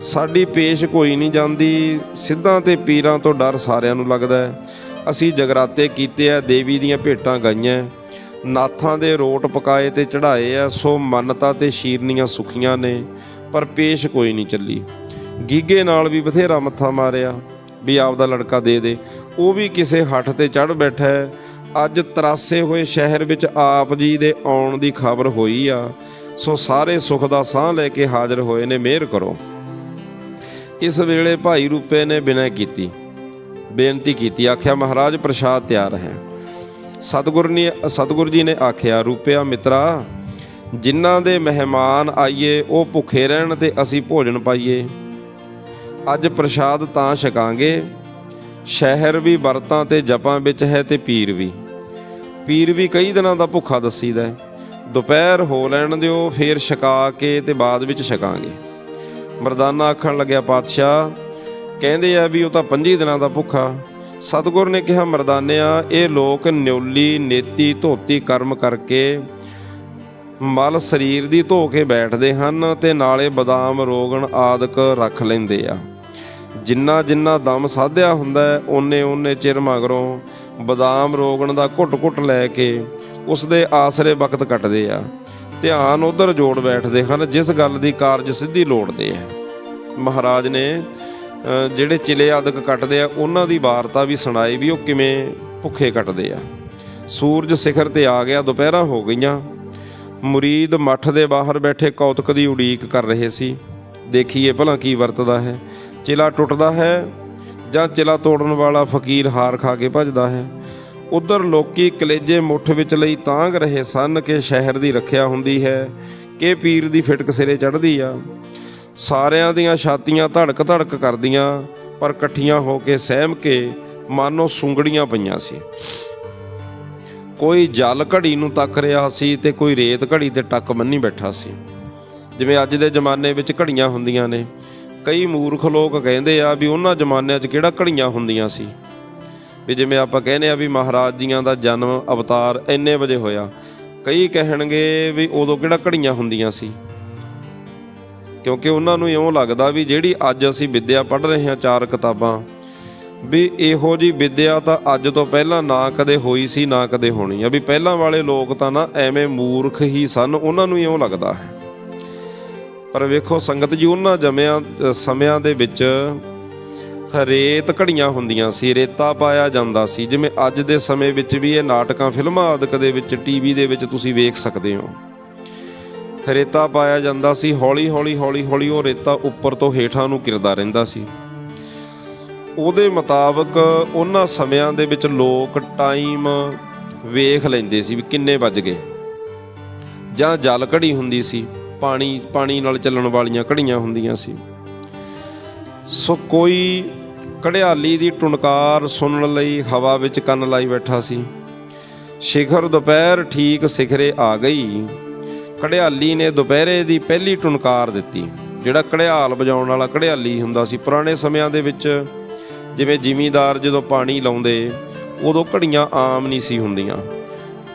ਸਾਡੀ ਪੇਸ਼ ਕੋਈ ਨਹੀਂ ਜਾਂਦੀ। ਸਿੱਧਾਂ ਤੇ ਪੀਰਾਂ ਤੋਂ ਡਰ ਸਾਰਿਆਂ ਨੂੰ ਲੱਗਦਾ ਹੈ। ਅਸੀਂ ਜਗਰਾਤੇ ਕੀਤੇ ਆ, ਦੇਵੀ ਦੀਆਂ ਭੇਟਾਂ ਗਾਈਆਂ। ਨਾਥਾਂ ਦੇ ਰੋਟ ਪਕਾਏ ਤੇ ਚੜਾਏ ਆ, ਸੋ ਮੰਨਤਾ ਤੇ ਸ਼ੀਰਨੀਆਂ ਸੁਖੀਆਂ ਨੇ, ਪਰ ਪੇਸ਼ ਕੋਈ ਨਹੀਂ ਚੱਲੀ। ਗੀਗੇ ਨਾਲ ਵੀ ਬਥੇਰਾ ਮੱਥਾ ਮਾਰਿਆ, ਵੀ ਆਪਦਾ ਲੜਕਾ ਦੇ ਦੇ। ਉਹ ਵੀ ਕਿਸੇ ਹੱਠ ਤੇ ਚੜ ਬੈਠਾ ਹੈ। ਅੱਜ ਤਰਾਸੇ ਹੋਏ ਸ਼ਹਿਰ ਵਿੱਚ ਆਪ ਜੀ ਦੇ ਆਉਣ ਦੀ ਖਬਰ ਹੋਈ ਆ, ਸੋ ਸਾਰੇ ਸੁਖ ਦਾ ਸਾਹ ਲੈ ਕੇ ਹਾਜ਼ਰ ਹੋਏ ਨੇ, ਮਿਹਰ ਕਰੋ। ਇਸ ਵੇਲੇ ਭਾਈ ਰੂਪੇ ਨੇ ਬਿਨੈ ਕੀਤੀ, ਬੇਨਤੀ ਕੀਤੀ, ਆਖਿਆ, ਮਹਾਰਾਜ, ਪ੍ਰਸ਼ਾਦ ਤਿਆਰ ਹੈ। ਸਤਿਗੁਰ ਨੇ, ਸਤਿਗੁਰ ਜੀ ਨੇ ਆਖਿਆ, ਰੂਪਿਆ, ਮਿੱਤਰਾ, ਜਿਨ੍ਹਾਂ ਦੇ ਮਹਿਮਾਨ ਆਈਏ, ਉਹ ਭੁੱਖੇ ਰਹਿਣ ਤੇ ਅਸੀਂ ਭੋਜਨ ਪਾਈਏ। ਅੱਜ ਪ੍ਰਸ਼ਾਦ ਤਾਂ ਛਕਾਂਗੇ, ਸ਼ਹਿਰ ਵੀ ਵਰਤਾਂ ਤੇ ਜਪਾਂ ਵਿੱਚ ਹੈ ਤੇ ਪੀਰ ਵੀ। ਪੀਰ ਵੀ ਕਈ ਦਿਨਾਂ ਦਾ ਭੁੱਖਾ ਦੱਸੀਦਾ ਹੈ। ਦੁਪਹਿਰ ਹੋ ਲੈਣ ਦਿਓ, ਫੇਰ ਛਕਾ ਕੇ ਤੇ ਬਾਅਦ ਵਿੱਚ ਛਕਾਂਗੇ। ਮਰਦਾਨਾ ਆਖਣ ਲੱਗਿਆ, ਪਾਤਸ਼ਾਹ, ਕਹਿੰਦੇ ਆ ਵੀ ਉਹ ਤਾਂ 25 ਦਿਨਾਂ ਦਾ ਭੁੱਖਾ। ਸਤਿਗੁਰ ਨੇ ਕਿਹਾ, ਮਰਦਾਨਿਆ, ਇਹ ਲੋਕ ਨਿਉਲੀ, ਨੇਤੀ, ਧੋਤੀ ਕਰਮ ਕਰਕੇ ਮਲ ਸਰੀਰ ਦੀ ਧੋ ਕੇ ਬੈਠਦੇ ਹਨ ਤੇ ਨਾਲੇ ਬਦਾਮ, ਰੋਗਣ ਆਦਿਕ ਰੱਖ ਲੈਂਦੇ ਆ। ਜਿੰਨਾ ਜਿੰਨਾ ਦਮ ਸਾਧਿਆ ਹੁੰਦਾ ਓਨੇ ਓਨੇ ਚਿਰ ਮਗਰੋਂ ਬਦਾਮ ਰੋਗਣ ਦਾ ਘੁੱਟ-ਘੁੱਟ ਲੈ ਕੇ ਉਸ ਦੇ ਆਸਰੇ ਵਕਤ ਕੱਟਦੇ ਆ। ਧਿਆਨ ਉਧਰ ਜੋੜ ਬੈਠਦੇ ਹਨ, ਜਿਸ ਗੱਲ ਦੀ ਕਾਰਜ ਸਿੱਧੀ ਲੋੜਦੇ ਆ। ਮਹਾਰਾਜ ਨੇ ਜਿਹੜੇ ਚਿਲੇ ਆਦਿਕ ਕੱਟਦੇ ਆ, ਉਹਨਾਂ ਦੀ ਵਾਰਤਾ ਵੀ ਸੁਣਾਈ ਵੀ ਉਹ ਕਿਵੇਂ ਭੁੱਖੇ ਕੱਟਦੇ ਆ। ਸੂਰਜ ਸਿਖਰ ਤੇ ਆ ਗਿਆ, ਦੁਪਹਿਰਾਂ ਹੋ ਗਈਆਂ। ਮੁਰੀਦ ਮੱਠ ਦੇ ਬਾਹਰ ਬੈਠੇ ਕੌਤਕ ਦੀ ਉਡੀਕ ਕਰ ਰਹੇ ਸੀ। ਦੇਖੀਏ ਭਲਾ ਕੀ ਵਰਤਦਾ ਹੈ। ਚਿਲਾ ਟੁੱਟਦਾ ਹੈ ਜਾਂ ਚਿਲਾ ਤੋੜਨ ਵਾਲਾ ਫਕੀਰ ਹਾਰ ਖਾ ਕੇ ਭੱਜਦਾ ਹੈ। ਉਧਰ ਲੋਕੀ ਕਲੇਜੇ ਮੁੱਠ ਵਿੱਚ ਲਈ ਤਾਂਗ ਰਹੇ ਸਨ ਕਿ ਸ਼ਹਿਰ ਦੀ ਰੱਖਿਆ ਹੁੰਦੀ ਹੈ, ਕਿ ਪੀਰ ਦੀ ਫਿਟਕ ਸਿਰੇ ਚੜ੍ਹਦੀ ਆ। ਸਾਰਿਆਂ ਦੀਆਂ ਛਾਤੀਆਂ ਧੜਕ ਧੜਕ ਕਰਦੀਆਂ, ਪਰ ਇਕੱਠੀਆਂ ਹੋ ਕੇ ਸਹਿਮ ਕੇ ਮਾਨੋ ਸੁੰਗੜੀਆਂ ਪਈਆਂ ਸੀ। ਕੋਈ ਜਲ ਘੜੀ ਨੂੰ ਤੱਕ ਰਿਹਾ ਸੀ ਤੇ ਕੋਈ ਰੇਤ ਘੜੀ ਤੇ ਟੱਕ ਮੰਨੀ ਬੈਠਾ ਸੀ। ਜਿਵੇਂ ਅੱਜ ਦੇ ਜ਼ਮਾਨੇ ਵਿੱਚ ਘੜੀਆਂ ਹੁੰਦੀਆਂ ਨੇ ਕਈ ਮੂਰਖ ਲੋਕ ਕਹਿੰਦੇ ਆ ਵੀ ਉਹਨਾਂ ਜ਼ਮਾਨਿਆਂ 'ਚ ਕਿਹੜਾ ਘੜੀਆਂ ਹੁੰਦੀਆਂ ਸੀ? ਵੀ ਜਿਵੇਂ ਆਪਾਂ ਕਹਿੰਦੇ ਆ ਵੀ ਮਹਾਰਾਜ ਜੀਆਂ ਦਾ ਜਨਮ ਅਵਤਾਰ ਇੰਨੇ ਵਜੇ ਹੋਇਆ। ਕਈ ਕਹਿਣਗੇ ਵੀ ਉਦੋਂ ਕਿਹੜਾ ਘੜੀਆਂ ਹੁੰਦੀਆਂ ਸੀ? ਕਿਉਂਕਿ ਉਹਨਾਂ ਨੂੰ ਇਉਂ ਲੱਗਦਾ ਵੀ ਜਿਹੜੀ ਅੱਜ ਅਸੀਂ ਵਿੱਦਿਆ ਪੜ੍ਹ ਰਹੇ ਹਾਂ ਚਾਰ ਕਿਤਾਬਾਂ, ਵੀ ਇਹੋ ਜੀ ਵਿੱਦਿਆ ਤਾਂ ਅੱਜ ਤੋਂ ਪਹਿਲਾਂ ਨਾ ਕਦੇ ਹੋਈ ਸੀ, ਨਾ ਕਦੇ ਹੋਣੀ ਆ। ਵੀ ਪਹਿਲਾਂ ਵਾਲੇ ਲੋਕ ਤਾਂ ਨਾ ਐਵੇਂ ਮੂਰਖ ਹੀ ਸਨ, ਉਹਨਾਂ ਨੂੰ ਇਉਂ ਲੱਗਦਾ ਹੈ। ਪਰ ਵੇਖੋ, ਸੰਗਤ ਜੀ, ਉਹਨਾਂ ਜਮਿਆਂ ਸਮਿਆਂ ਦੇ ਵਿੱਚ ਰੇਤ ਘੜੀਆਂ ਹੁੰਦੀਆਂ ਸੀ, ਰੇਤਾ ਪਾਇਆ ਜਾਂਦਾ ਸੀ। ਜਿਵੇਂ ਅੱਜ ਦੇ ਸਮੇਂ ਵਿੱਚ ਵੀ ਇਹ ਨਾਟਕਾਂ, ਫਿਲਮਾਂ ਆਦਿਕ ਦੇ ਵਿੱਚ, ਟੀਵੀ ਦੇ ਵਿੱਚ ਤੁਸੀਂ ਵੇਖ ਸਕਦੇ ਹੋ। ਰੇਤਾ ਪਾਇਆ ਜਾਂਦਾ ਸੀ, ਹੌਲੀ ਹੌਲੀ ਹੌਲੀ ਹੌਲੀ ਉਹ ਰੇਤਾ ਉੱਪਰ ਤੋਂ ਹੇਠਾਂ ਨੂੰ ਕਿਰਦਾ ਰਹਿੰਦਾ ਸੀ। ਉਹਦੇ ਮੁਤਾਬਕ ਉਹਨਾਂ ਸਮਿਆਂ ਦੇ ਵਿੱਚ ਲੋਕ ਟਾਈਮ ਵੇਖ ਲੈਂਦੇ ਸੀ ਵੀ ਕਿੰਨੇ ਵੱਜ ਗਏ। ਜਾਂ ਜਲ ਘੜੀ ਹੁੰਦੀ ਸੀ। ਪਾਣੀ ਪਾਣੀ ਨਾਲ ਚੱਲਣ ਵਾਲੀਆਂ ਘੜੀਆਂ ਹੁੰਦੀਆਂ ਸੀ। ਸੋ ਕੋਈ ਘੜਿਆਲੀ ਦੀ ਟੁਣਕਾਰ ਸੁਣਨ ਲਈ ਹਵਾ ਵਿੱਚ ਕੰਨ ਲਾਈ ਬੈਠਾ ਸੀ। ਸ਼ਿਖਰ ਦੁਪਹਿਰ ਠੀਕ ਸਿਖਰੇ ਆ ਗਈ। ਘੜਿਆਲੀ ਨੇ ਦੁਪਹਿਰੇ ਦੀ ਪਹਿਲੀ ਟੁਣਕਾਰ ਦਿੱਤੀ, ਜਿਹੜਾ ਘੜਿਆਲ ਵਜਾਉਣ ਵਾਲਾ ਘੜਿਆਲੀ ਹੁੰਦਾ ਸੀ। ਪੁਰਾਣੇ ਸਮਿਆਂ ਦੇ ਵਿੱਚ ਜਿਵੇਂ ਜ਼ਿਮੀਂਦਾਰ ਜਦੋਂ ਪਾਣੀ ਲਾਉਂਦੇ, ਉਦੋਂ ਘੜੀਆਂ ਆਮ ਨਹੀਂ ਸੀ ਹੁੰਦੀਆਂ।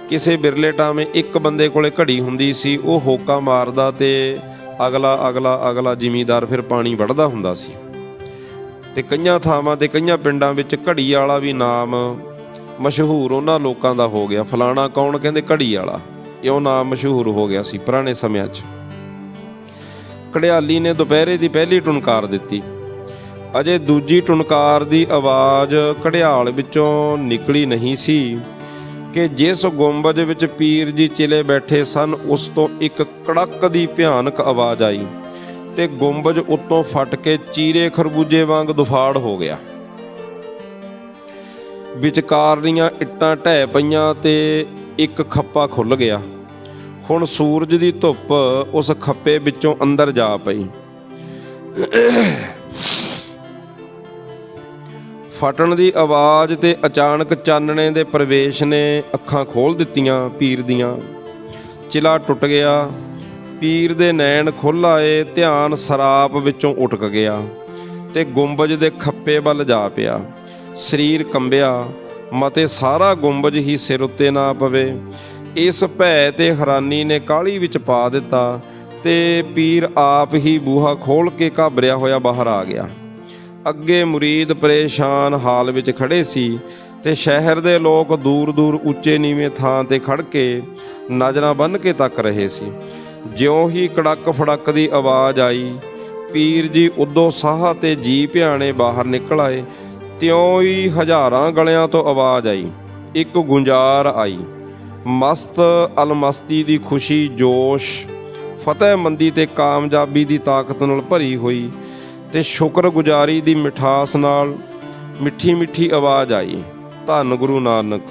ਕਿਸੇ ਬਿਰਲੇ ਟਾਵੇਂ ਇੱਕ ਬੰਦੇ ਕੋਲੇ ਘੜੀ ਹੁੰਦੀ ਸੀ, ਉਹ ਹੋਕਾ ਮਾਰਦਾ ਤੇ ਅਗਲਾ ਅਗਲਾ ਅਗਲਾ ਜ਼ਿਮੀਦਾਰ ਫਿਰ ਪਾਣੀ ਵੜਦਾ ਹੁੰਦਾ ਸੀ। ਤੇ ਕਈਆਂ ਥਾਵਾਂ ਤੇ ਕਈਆਂ ਪਿੰਡਾਂ ਵਿੱਚ ਘੜੀ ਵਾਲਾ ਵੀ ਨਾਮ ਮਸ਼ਹੂਰ ਉਹਨਾਂ ਲੋਕਾਂ ਦਾ ਹੋ ਗਿਆ। ਫਲਾਣਾ ਕੌਣ ਕਹਿੰਦੇ? ਘੜੀ ਵਾਲਾ। ਇਉਂ ਨਾਮ ਮਸ਼ਹੂਰ ਹੋ ਗਿਆ ਸੀ ਪੁਰਾਣੇ ਸਮਿਆਂ 'ਚ। ਘੜਿਆਲੀ ਨੇ ਦੁਪਹਿਰੇ ਦੀ ਪਹਿਲੀ ਟੁਣਕਾਰ ਦਿੱਤੀ। ਅਜੇ ਦੂਜੀ ਟੁਣਕਾਰ ਦੀ ਆਵਾਜ਼ ਘੜਿਆਲ ਵਿੱਚੋਂ ਨਿਕਲੀ ਨਹੀਂ ਸੀ। ਕਿ ਜਿਸ ਗੁੰਬਜ ਵਿੱਚ ਪੀਰ ਜੀ ਚਿਲੇ ਬੈਠੇ ਸਨ, ਉਸ ਤੋਂ ਇੱਕ ਕੜਕ ਦੀ ਭਿਆਨਕ ਆਵਾਜ਼ ਆਈ ਤੇ ਗੁੰਬਜ ਉੱਤੋਂ ਫਟ ਕੇ ਚੀਰੇ ਖਰਬੂਜੇ ਵਾਂਗ ਦੁਫਾੜ ਹੋ ਗਿਆ। ਵਿਚਕਾਰ ਦੀਆਂ ਇੱਟਾਂ ਢਹਿ ਪਈਆਂ ਤੇ ਇੱਕ ਖੱਪਾ ਖੁੱਲ ਗਿਆ। ਹੁਣ ਸੂਰਜ ਦੀ ਧੁੱਪ ਉਸ ਖੱਪੇ ਵਿੱਚੋਂ ਅੰਦਰ ਜਾ ਪਈ। ਫਟਣ ਦੀ ਆਵਾਜ਼ ਤੇ ਅਚਾਨਕ ਚਾਨਣੇ ਦੇ ਪ੍ਰਵੇਸ਼ ਨੇ ਅੱਖਾਂ ਖੋਲ ਦਿੱਤੀਆਂ ਪੀਰ ਦੀਆਂ। ਚਿਲਾ ਟੁੱਟ ਗਿਆ। ਪੀਰ ਦੇ ਨੈਣ ਖੁੱਲ੍ਹ ਆਏ, ਧਿਆਨ ਸਰਾਪ ਵਿੱਚੋਂ ਉਟਕ ਗਿਆ ਤੇ ਗੁੰਬਜ ਦੇ ਖੱਪੇ ਵੱਲ ਜਾ ਪਿਆ। ਸਰੀਰ ਕੰਬਿਆ, ਮਤੇ ਸਾਰਾ ਗੁੰਬਜ ਹੀ ਸਿਰ ਉੱਤੇ ਨਾ ਪਵੇ। ਇਸ ਭੈ ਤੇ ਹੈਰਾਨੀ ਨੇ ਕਾਲੀ ਵਿੱਚ ਪਾ ਦਿੱਤਾ ਤੇ ਪੀਰ ਆਪ ਹੀ ਬੂਹਾ ਖੋਲ ਕੇ ਘਾਬਰਿਆ ਹੋਇਆ ਬਾਹਰ ਆ ਗਿਆ। ਅੱਗੇ ਮੁਰੀਦ ਪਰੇਸ਼ਾਨ ਹਾਲ ਵਿੱਚ ਖੜੇ ਸੀ ਤੇ ਸ਼ਹਿਰ ਦੇ ਲੋਕ ਦੂਰ ਦੂਰ ਉੱਚੇ ਨੀਵੇਂ ਥਾਂ ਤੇ ਖੜ ਕੇ ਨਜ਼ਰਾਂ ਬੰਨ ਕੇ ਤੱਕ ਰਹੇ ਸੀ। ਜਿਉਂ ਹੀ ਕੜਕ ਫੜਕ ਦੀ ਆਵਾਜ਼ ਆਈ, ਪੀਰ ਜੀ ਉਦੋਂ ਸਾਹ ਤੇ ਜੀ ਭਿਆਣੇ ਬਾਹਰ ਨਿਕਲ ਆਏ, ਤਿਉਂ ਹੀ ਹਜ਼ਾਰਾਂ ਗਲਿਆਂ ਤੋਂ ਆਵਾਜ਼ ਆਈ, ਇੱਕ ਗੁੰਜਾਰ ਆਈ। ਮਸਤ ਅਲਮਸਤੀ ਦੀ ਖੁਸ਼ੀ, ਜੋਸ਼ ਫਤਿਹਮੰਦੀ ਤੇ ਕਾਮਯਾਬੀ ਦੀ ਤਾਕਤ ਨਾਲ ਭਰੀ ਹੋਈ ਤੇ ਸ਼ੁਕਰਗੁਜ਼ਾਰੀ ਦੀ ਮਿਠਾਸ ਨਾਲ ਮਿੱਠੀ ਮਿੱਠੀ ਆਵਾਜ਼ ਆਈ, ਧੰਨ ਗੁਰੂ ਨਾਨਕ,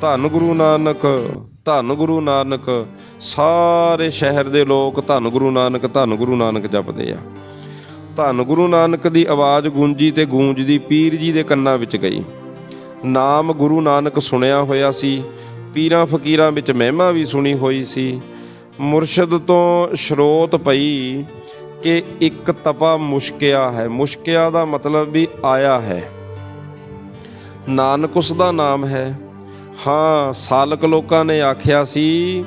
ਧੰਨ ਗੁਰੂ ਨਾਨਕ, ਧੰਨ ਗੁਰੂ ਨਾਨਕ, ਸਾਰੇ ਸ਼ਹਿਰ ਦੇ ਲੋਕ ਧੰਨ ਗੁਰੂ ਨਾਨਕ, ਧੰਨ ਗੁਰੂ ਨਾਨਕ ਜਪਦੇ ਆ। ਧੰਨ ਗੁਰੂ ਨਾਨਕ ਦੀ ਆਵਾਜ਼ ਗੂੰਜੀ ਤੇ ਗੂੰਜਦੀ ਪੀਰ ਜੀ ਦੇ ਕੰਨਾਂ ਵਿੱਚ ਗਈ। ਨਾਮ ਗੁਰੂ ਨਾਨਕ ਸੁਣਿਆ ਹੋਇਆ ਸੀ, ਪੀਰਾਂ ਫਕੀਰਾਂ ਵਿੱਚ ਮਹਿਮਾ ਵੀ ਸੁਣੀ ਹੋਈ ਸੀ। ਮੁਰਸ਼ਦ ਤੋਂ ਸ਼ਰੋਤ ਪਈ ਕਿ ਇੱਕ ਤਪਾ ਮੁਸ਼ਕਿਆ ਹੈ। ਮੁਸ਼ਕਿਆ ਦਾ ਮਤਲਬ ਵੀ ਆਇਆ ਹੈ। ਨਾਨਕ ਉਸ ਦਾ ਨਾਮ ਹੈ। ਹਾਂ, ਸਾਲਕ ਲੋਕਾਂ ਨੇ ਆਖਿਆ ਸੀ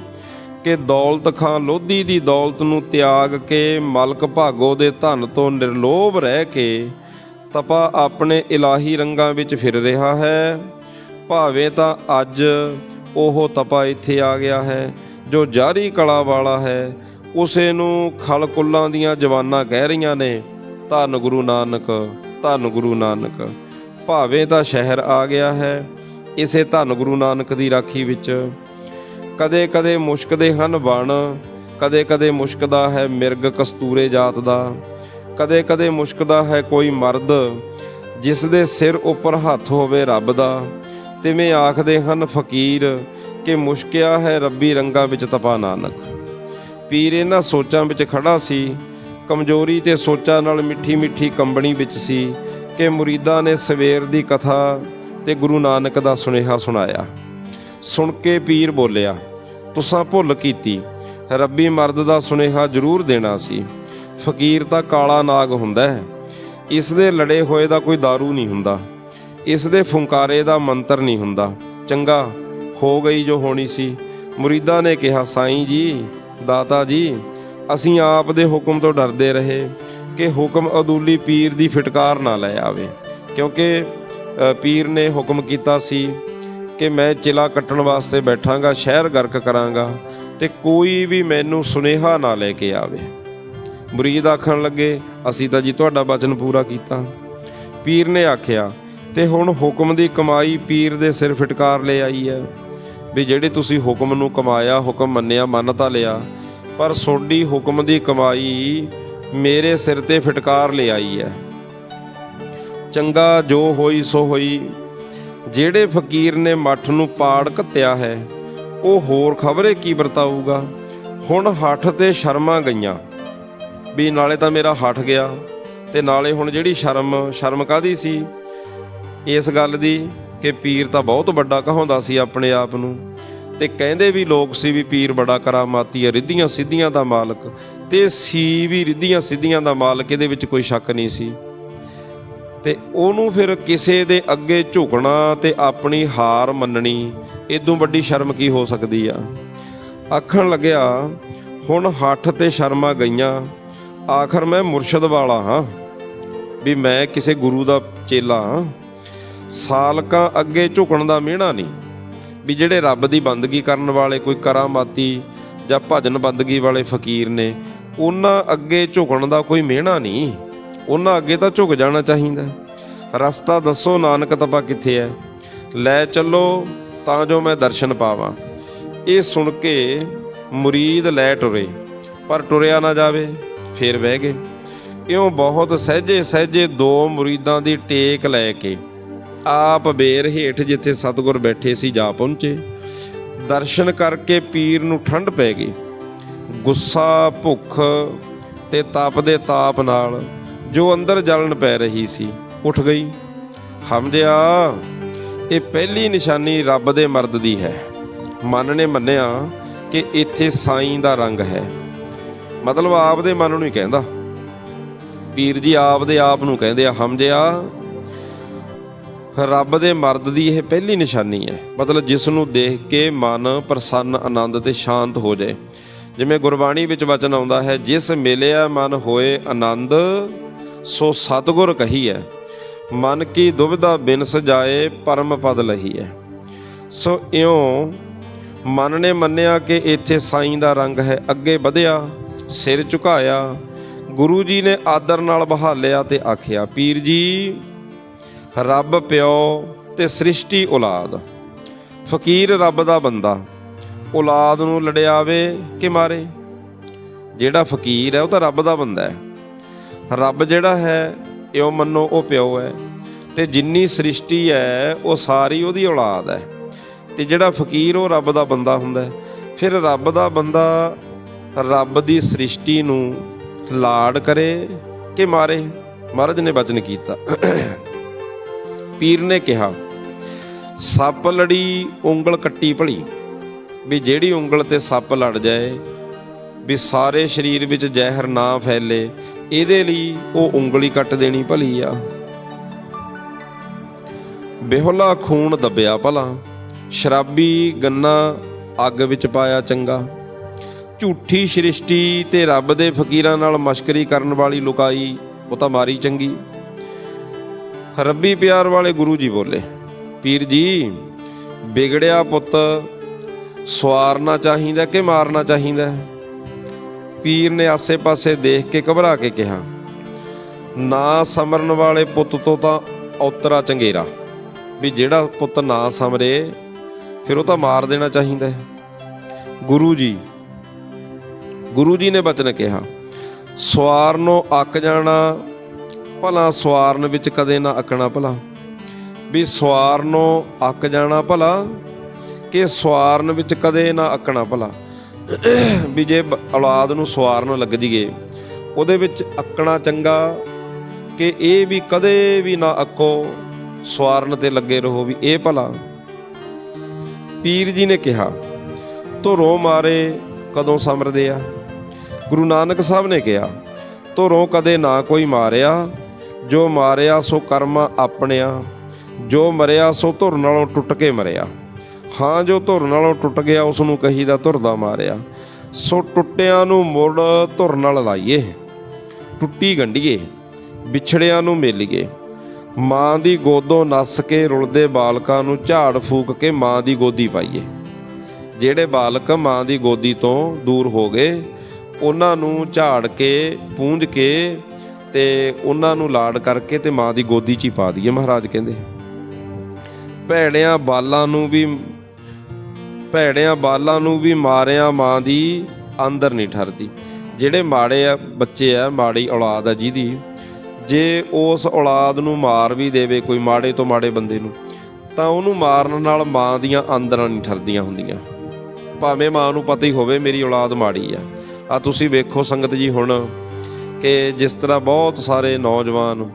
ਕਿ ਦੌਲਤ ਖਾਂ ਲੋਧੀ ਦੀ ਦੌਲਤ ਨੂੰ ਤਿਆਗ ਕੇ ਮਲਕ ਭਾਗੋ ਦੇ ਧਨ ਤੋਂ ਨਿਰਲੋਭ ਰਹਿ ਕੇ ਤਪਾ ਆਪਣੇ ਇਲਾਹੀ ਰੰਗਾਂ ਵਿੱਚ ਫਿਰ ਰਿਹਾ ਹੈ। ਭਾਵੇਂ ਤਾਂ ਅੱਜ ਉਹ ਤਪਾ ਇੱਥੇ ਆ ਗਿਆ ਹੈ, ਜੋ ਜਾਰੀ ਕਲਾ ਵਾਲਾ ਹੈ ਉਸੇ ਨੂੰ ਖਲ ਕੁੱਲਾਂ ਦੀਆਂ ਜਵਾਨਾਂ ਕਹਿ ਰਹੀਆਂ ਨੇ, ਧੰਨ ਗੁਰੂ ਨਾਨਕ, ਧੰਨ ਗੁਰੂ ਨਾਨਕ, ਭਾਵੇਂ ਤਾਂ ਸ਼ਹਿਰ ਆ ਗਿਆ ਹੈ, ਇਸੇ ਧੰਨ ਗੁਰੂ ਨਾਨਕ ਦੀ ਰਾਖੀ ਵਿੱਚ ਕਦੇ ਕਦੇ ਮੁਸ਼ਕਦੇ ਹਨ ਬਣ ਕਦੇ ਕਦੇ ਮੁਸ਼ਕਦਾ ਹੈ ਮਿਰਗ ਕਸਤੂਰੇ ਜਾਤ ਦਾ ਕਦੇ ਕਦੇ ਮੁਸ਼ਕਦਾ ਹੈ ਕੋਈ ਮਰਦ, ਜਿਸ ਦੇ ਸਿਰ ਉੱਪਰ ਹੱਥ ਹੋਵੇ ਰੱਬ ਦਾ, ਤਿਵੇਂ ਆਖਦੇ ਹਨ ਫਕੀਰ ਕਿ ਮੁਸ਼ਕਿਆ ਹੈ ਰੱਬੀ ਰੰਗਾਂ ਵਿੱਚ ਤਪਾ ਨਾਨਕ। ਪੀਰ ਇਹਨਾਂ ਸੋਚਾਂ ਵਿੱਚ ਖੜਾ ਸੀ। ਕਮਜ਼ੋਰੀ ਤੇ ਸੋਚਾਂ ਨਾਲ ਮਿੱਠੀ ਮਿੱਠੀ ਕੰਬਣੀ ਵਿੱਚ ਸੀ ਕਿ ਮੁਰੀਦਾਂ ਨੇ ਸਵੇਰ ਦੀ ਕਥਾ ਤੇ ਗੁਰੂ ਨਾਨਕ ਦਾ ਸੁਨੇਹਾ ਸੁਣਾਇਆ। ਸੁਣ ਕੇ ਪੀਰ ਬੋਲਿਆ, ਤੁਸਾਂ ਭੁੱਲ ਕੀਤੀ। ਰੱਬੀ ਮਰਦ ਦਾ ਸੁਨੇਹਾ ਜ਼ਰੂਰ ਦੇਣਾ ਸੀ। ਫਕੀਰ ਤਾਂ ਕਾਲਾ ਨਾਗ ਹੁੰਦਾ ਹੈ। ਇਸ ਦੇ ਲੜੇ ਹੋਏ ਦਾ ਕੋਈ दारू ਨਹੀਂ ਹੁੰਦਾ। ਇਸ ਦੇ ਫੁੰਕਾਰੇ ਦਾ ਮੰਤਰ ਨਹੀਂ ਹੁੰਦਾ। ਚੰਗਾ, ਹੋ ਗਈ ਜੋ ਹੋਣੀ ਸੀ। ਮੁਰੀਦਾਂ ਨੇ ਕਿਹਾ, ਸਾਈਂ ਜੀ ਦਾਤਾ ਜੀ, ਅਸੀਂ ਆਪ ਦੇ ਹੁਕਮ ਤੋਂ ਡਰਦੇ ਰਹੇ ਕਿ ਹੁਕਮ ਅਦੂਲੀ ਪੀਰ ਦੀ ਫਟਕਾਰ ਨਾ ਲੈ ਆਵੇ। ਕਿਉਂਕਿ ਪੀਰ ਨੇ ਹੁਕਮ ਕੀਤਾ ਸੀ ਕਿ ਮੈਂ ਚਿਲਾ ਕੱਟਣ ਵਾਸਤੇ ਬੈਠਾਂਗਾ, ਸ਼ਹਿਰ ਗਰਕ ਕਰਾਂਗਾ ਤੇ ਕੋਈ ਵੀ ਮੈਨੂੰ ਸੁਨੇਹਾ ਨਾ ਲੈ ਕੇ ਆਵੇ। ਮੁਰੀਦ ਆਖਣ ਲੱਗੇ, ਅਸੀਂ ਤਾਂ ਜੀ ਤੁਹਾਡਾ ਬਚਨ ਪੂਰਾ ਕੀਤਾ। ਪੀਰ ਨੇ ਆਖਿਆ, ਤੇ ਹੁਣ ਹੁਕਮ ਦੀ ਕਮਾਈ ਪੀਰ ਦੇ ਸਿਰ ਫਟਕਾਰ ਲੈ ਆਈ ਹੈ। ਵੀ ਜਿਹੜੇ ਤੁਸੀਂ ਹੁਕਮ ਨੂੰ ਕਮਾਇਆ, ਹੁਕਮ ਮੰਨਿਆ ਮੰਨਤਾ ਲਿਆ, ਪਰ ਸੋਡੀ ਹੁਕਮ ਦੀ ਕਮਾਈ ਮੇਰੇ ਸਿਰ ਤੇ ਫਟਕਾਰ ਲਿਆਈ ਹੈ। ਚੰਗਾ ਜੋ ਹੋਈ, ਸੋ ਹੋਈ। ਜਿਹੜੇ ਫਕੀਰ ਨੇ ਮੱਠ ਨੂੰ ਪਾੜ ਘੱਤਿਆ ਹੈ, ਉਹ ਹੋਰ ਖਬਰੇ ਕੀ ਵਰਤਾਊਗਾ? ਹੁਣ ਹੱਠ ਤੇ ਸ਼ਰਮਾਂ ਗਈਆਂ। ਵੀ ਨਾਲੇ ਤਾਂ ਮੇਰਾ ਹੱਠ ਗਿਆ, ਤੇ ਨਾਲੇ ਹੁਣ ਜਿਹੜੀ ਸ਼ਰਮ ਸ਼ਰਮ ਕਾਦੀ ਸੀ? ਇਸ ਗੱਲ ਦੀ ਕਿ ਪੀਰ ਤਾਂ ਬਹੁਤ ਵੱਡਾ ਕਹਾਉਂਦਾ ਸੀ ਆਪਣੇ ਆਪ ਨੂੰ। ਤੇ ਕਹਿੰਦੇ ਵੀ ਲੋਕ ਸੀ ਵੀ ਪੀਰ ਬੜਾ ਕਰਾਮਾਤੀ ਹੈ ਰਿੱਧੀਆਂ ਸਿੱਧੀਆਂ ਦਾ ਮਾਲਕ। ਤੇ ਸੀ ਵੀ ਰਿੱਧੀਆਂ ਸਿੱਧੀਆਂ ਦਾ ਮਾਲਕ, ਇਹਦੇ ਵਿੱਚ ਕੋਈ ਸ਼ੱਕ ਨਹੀਂ ਸੀ। ਤੇ ਉਹਨੂੰ ਫਿਰ ਕਿਸੇ ਦੇ ਅੱਗੇ ਝੁਕਣਾ ਤੇ ਆਪਣੀ ਹਾਰ ਮੰਨਣੀ, ਇਦੋਂ ਵੱਡੀ ਸ਼ਰਮ ਕੀ ਹੋ ਸਕਦੀ ਆ? ਆਖਣ ਲੱਗਿਆ, ਹੁਣ ਹੱਠ ਤੇ ਸ਼ਰਮਾਂ ਗਈਆਂ, ਆਖਰ ਮੈਂ ਮੁਰਸ਼ਦ ਵਾਲਾ ਹਾਂ, ਵੀ ਮੈਂ ਕਿਸੇ ਗੁਰੂ ਦਾ ਚੇਲਾ ਹਾਂ। ਸਾਲਕਾਂ ਅੱਗੇ ਝੁਕਣ ਦਾ ਮਿਹਣਾ ਨਹੀਂ। ਵੀ ਜਿਹੜੇ ਰੱਬ ਦੀ ਬੰਦਗੀ ਕਰਨ ਵਾਲੇ ਕੋਈ ਕਰਾਮਾਤੀ ਜਾਂ ਭਜਨ ਬੰਦਗੀ ਵਾਲੇ ਫਕੀਰ ਨੇ, ਉਹਨਾਂ ਅੱਗੇ ਝੁਕਣ ਦਾ ਕੋਈ ਮਿਹਣਾ ਨਹੀਂ। ਉਹਨਾਂ ਅੱਗੇ ਤਾਂ ਝੁਕ ਜਾਣਾ ਚਾਹੀਦਾ। ਰਸਤਾ ਦੱਸੋ ਨਾਨਕ ਤਪਾ ਕਿੱਥੇ ਹੈ? ਲੈ ਚੱਲੋ ਤਾਂ ਜੋ ਮੈਂ ਦਰਸ਼ਨ ਪਾਵਾਂ। ਇਹ ਸੁਣ ਕੇ ਮੁਰੀਦ ਲੈ ਟੁਰੇ, ਪਰ ਟੁਰਿਆ ਨਾ ਜਾਵੇ, ਫੇਰ ਬਹਿ ਗਏ। ਇਉਂ ਬਹੁਤ ਸਹਿਜੇ ਸਹਿਜੇ ਦੋ ਮੁਰੀਦਾਂ ਦੀ ਟੇਕ ਲੈ ਕੇ ਆਪ ਬੇਰ ਹੇਠ ਜਿੱਥੇ ਸਤਗੁਰ ਬੈਠੇ ਸੀ ਜਾ ਪਹੁੰਚੇ। ਦਰਸ਼ਨ ਕਰਕੇ ਪੀਰ ਨੂੰ ਠੰਡ ਪੈ ਗਈ। ਗੁੱਸਾ, ਭੁੱਖ ਤੇ ਤਪ ਦੇ ਤਾਪ ਨਾਲ ਜੋ ਅੰਦਰ ਜਲਣ ਪੈ ਰਹੀ ਸੀ, ਉੱਠ ਗਈ। ਹਮਦਿਆ, ਇਹ ਪਹਿਲੀ ਨਿਸ਼ਾਨੀ ਰੱਬ ਦੇ ਮਰਦ ਦੀ ਹੈ। ਮਨ ਨੇ ਮੰਨਿਆ ਕਿ ਇੱਥੇ ਸਾਈਂ ਦਾ ਰੰਗ ਹੈ। ਮਤਲਬ ਆਪ ਦੇ ਮਨ ਨੂੰ ਹੀ ਕਹਿੰਦਾ। ਪੀਰ ਜੀ ਆਪ ਦੇ ਆਪ ਨੂੰ ਕਹਿੰਦੇ ਆ, ਹਮਦਿਆ ਰੱਬ ਦੇ ਮਰਦ ਦੀ ਇਹ ਪਹਿਲੀ ਨਿਸ਼ਾਨੀ ਹੈ। ਮਤਲਬ ਜਿਸ ਨੂੰ ਦੇਖ ਕੇ ਮਨ ਪ੍ਰਸੰਨ, ਆਨੰਦ ਤੇ ਸ਼ਾਂਤ ਹੋ ਜਾਏ। ਜਿਵੇਂ ਗੁਰਬਾਣੀ ਵਿੱਚ ਵਚਨ ਆਉਂਦਾ ਹੈ, ਜਿਸ ਮਿਲਿਆ ਮਨ ਹੋਏ ਆਨੰਦ, ਸੋ ਸਤਗੁਰ ਕਹੀ ਹੈ, ਮਨ ਕੀ ਦੁਬਿਧਾ ਬਿਨ ਸਜਾਏ ਪਰਮ ਪਦ ਲਹੀ ਹੈ। ਸੋ ਇਉਂ ਮਨ ਨੇ ਮੰਨਿਆ ਕਿ ਇੱਥੇ ਸਾਈਂ ਦਾ ਰੰਗ ਹੈ, ਅੱਗੇ ਵਧਿਆ, ਸਿਰ ਝੁਕਾਇਆ, ਗੁਰੂ ਜੀ ਨੇ ਆਦਰ ਨਾਲ ਬਹਾਲਿਆ ਤੇ ਆਖਿਆ, ਪੀਰ ਜੀ ਰੱਬ ਪਿਓ ਤੇ ਸ੍ਰਿਸ਼ਟੀ ਔਲਾਦ। ਫਕੀਰ ਰੱਬ ਦਾ ਬੰਦਾ, ਔਲਾਦ ਨੂੰ ਲੜਿਆਵੇ ਕਿ ਮਾਰੇ? ਜਿਹੜਾ ਫਕੀਰ ਹੈ, ਉਹ ਤਾਂ ਰੱਬ ਦਾ ਬੰਦਾ ਹੈ। ਰੱਬ ਜਿਹੜਾ ਹੈ ਇਉਂ ਮੰਨੋ, ਉਹ ਪਿਓ ਹੈ। ਤੇ ਜਿੰਨੀ ਸ੍ਰਿਸ਼ਟੀ ਹੈ, ਉਹ ਸਾਰੀ ਉਹਦੀ ਔਲਾਦ ਹੈ। ਤੇ ਜਿਹੜਾ ਫਕੀਰ, ਉਹ ਰੱਬ ਦਾ ਬੰਦਾ ਹੁੰਦਾ ਹੈ। ਫਿਰ ਰੱਬ ਦਾ ਬੰਦਾ ਰੱਬ ਦੀ ਸ੍ਰਿਸ਼ਟੀ ਨੂੰ ਲਾਡ ਕਰੇ ਕਿ ਮਾਰੇ? ਮਹਾਰਾਜ ਨੇ ਬਚਨ ਕੀਤਾ। ਪੀਰ ਨੇ ਕਿਹਾ, ਸੱਪ ਲੜੀ, ਉਂਗਲ ਕੱਟੀ ਭਲੀ। ਵੀ ਜਿਹੜੀ ਉਂਗਲ ਤੇ ਸੱਪ ਲੜ ਜਾਏ, ਵੀ ਸਾਰੇ ਸਰੀਰ ਵਿੱਚ ਜ਼ਹਿਰ ਨਾ ਫੈਲੇ, ਇਹਦੇ ਲਈ ਉਹ ਉਂਗਲੀ ਕੱਟ ਦੇਣੀ ਭਲੀ ਆ। ਬਿਹੁਲਾ ਖੂਨ ਦੱਬਿਆ ਭਲਾ, ਸ਼ਰਾਬੀ ਗੰਨਾ ਅੱਗ ਵਿੱਚ ਪਾਇਆ ਚੰਗਾ। ਝੂਠੀ ਸ੍ਰਿਸ਼ਟੀ ਤੇ ਰੱਬ ਦੇ ਫਕੀਰਾਂ ਨਾਲ ਮਸ਼ਕਰੀ ਕਰਨ ਵਾਲੀ ਲੁਕਾਈ, ਉਹ ਤਾਂ ਮਾਰੀ ਚੰਗੀ। ਰੱਬੀ ਪਿਆਰ ਵਾਲੇ ਗੁਰੂ ਜੀ ਬੋਲੇ, ਪੀਰ ਜੀ, ਵਿਗੜਿਆ ਪੁੱਤ ਸਵਾਰਨਾ ਚਾਹੀਦਾ ਕਿ ਮਾਰਨਾ ਚਾਹੀਦਾ? ਪੀਰ ਨੇ ਆਸੇ-ਪਾਸੇ ਦੇਖ ਕੇ ਘਬਰਾ ਕੇ ਕਿਹਾ, ਨਾ ਸਮਰਨ ਵਾਲੇ ਪੁੱਤ ਤੋਂ ਤਾਂ ਔਤਰਾ ਚੰਗੇਰਾ, ਵੀ ਜਿਹੜਾ ਪੁੱਤ ਨਾ ਸਮਰੇ, ਫਿਰ ਉਹ ਤਾਂ ਮਾਰ ਦੇਣਾ ਚਾਹੀਦਾ ਹੈ। ਗੁਰੂ ਜੀ ਗੁਰੂ ਜੀ ਨੇ ਬਚਨ ਕਿਹਾ, ਸਵਾਰ ਨੂੰ ਅੱਕ ਜਾਣਾ ਭਲਾ ਸਵਾਰਨ ਵਿੱਚ ਕਦੇ ਨਾ ਅੱਕਣਾ ਭਲਾ। ਵੀ ਸਵਾਰਨੋਂ ਅੱਕ ਜਾਣਾ ਭਲਾ ਕਿ ਸਵਾਰਨ ਵਿੱਚ ਕਦੇ ਨਾ ਅੱਕਣਾ ਭਲਾ। ਵੀ ਜੇ ਔਲਾਦ ਨੂੰ ਸਵਾਰਨ ਲੱਗ ਜੀਏ, ਉਹਦੇ ਵਿੱਚ ਅੱਕਣਾ ਚੰਗਾ ਕਿ ਇਹ ਵੀ ਕਦੇ ਵੀ ਨਾ ਅੱਕੋ, ਸਵਾਰਨ ਤੇ ਲੱਗੇ ਰਹੋ ਵੀ ਇਹ ਭਲਾ। ਪੀਰ ਜੀ ਨੇ ਕਿਹਾ, ਧੁਰੋਂ ਮਾਰੇ ਕਦੋਂ ਸਮਰਦੇ ਆ? ਗੁਰੂ ਨਾਨਕ ਸਾਹਿਬ ਨੇ ਕਿਹਾ, ਧੁਰੋਂ ਕਦੇ ਨਾ ਕੋਈ ਮਾਰਿਆ ਜੋ ਮਾਰਿਆ ਸੋ ਕਰਮ ਆਪਣਿਆ, ਜੋ ਮਰਿਆ ਸੋ ਧੁਰ ਨਾਲੋਂ ਟੁੱਟ ਕੇ ਮਰਿਆ। ਹਾਂ, ਜੋ ਧੁਰ ਨਾਲੋਂ ਟੁੱਟ ਗਿਆ ਉਸ ਨੂੰ ਕਹੀਦਾ ਧੁਰ ਦਾ ਮਾਰਿਆ। ਸੋ ਟੁੱਟਿਆਂ ਨੂੰ ਮੁੜ ਧੁਰ ਨਾਲ ਲਾਈਏ, ਟੁੱਟੀ ਗੰਢੀਏ, ਵਿਛੜਿਆਂ ਨੂੰ ਮੇਲੀਏ। ਮਾਂ ਦੀ ਗੋਦੋਂ ਨੱਸ ਕੇ ਰੁਲਦੇ ਬਾਲਕਾਂ ਨੂੰ ਝਾੜ ਫੂਕ ਕੇ ਮਾਂ ਦੀ ਗੋਦੀ ਪਾਈਏ। ਜਿਹੜੇ ਬਾਲਕ ਮਾਂ ਦੀ ਗੋਦੀ ਤੋਂ ਦੂਰ ਹੋ ਗਏ, ਉਹਨਾਂ ਨੂੰ ਝਾੜ ਕੇ, ਪੂੰਝ ਕੇ ਤੇ ਉਹਨਾਂ ਨੂੰ ਲਾਡ ਕਰਕੇ ਤੇ ਮਾਂ ਦੀ ਗੋਦੀ 'ਚ ਹੀ ਪਾ ਦਈਏ, ਮਹਾਰਾਜ ਕਹਿੰਦੇ। ਭੈੜਿਆਂ ਬਾਲਾਂ ਨੂੰ ਵੀ ਭੈੜਿਆਂ ਬਾਲਾਂ ਨੂੰ ਵੀ ਮਾਰਿਆ ਮਾਂ ਦੀ ਅੰਦਰ ਨਹੀਂ ਠਰਦੀ। ਜਿਹੜੇ ਮਾੜੇ ਆ, ਬੱਚੇ ਆ, ਮਾੜੀ ਔਲਾਦ ਆ ਜਿਹਦੀ, ਜੇ ਉਸ ਔਲਾਦ ਨੂੰ ਮਾਰ ਵੀ ਦੇਵੇ ਕੋਈ ਮਾੜੇ ਤੋਂ ਮਾੜੇ ਬੰਦੇ ਨੂੰ, ਤਾਂ ਉਹਨੂੰ ਮਾਰਨ ਨਾਲ ਮਾਂ ਦੀਆਂ ਅੰਦਰਾਂ ਨਹੀਂ ਠਰਦੀਆਂ ਹੁੰਦੀਆਂ। ਭਾਵੇਂ ਮਾਂ ਨੂੰ ਪਤਾ ਹੀ ਹੋਵੇ, ਮੇਰੀ ਔਲਾਦ ਮਾੜੀ ਆ। ਆ ਤੁਸੀਂ ਵੇਖੋ ਸੰਗਤ ਜੀ ਹੁਣ ਕਿ ਜਿਸ ਤਰ੍ਹਾਂ ਬਹੁਤ ਸਾਰੇ ਨੌਜਵਾਨ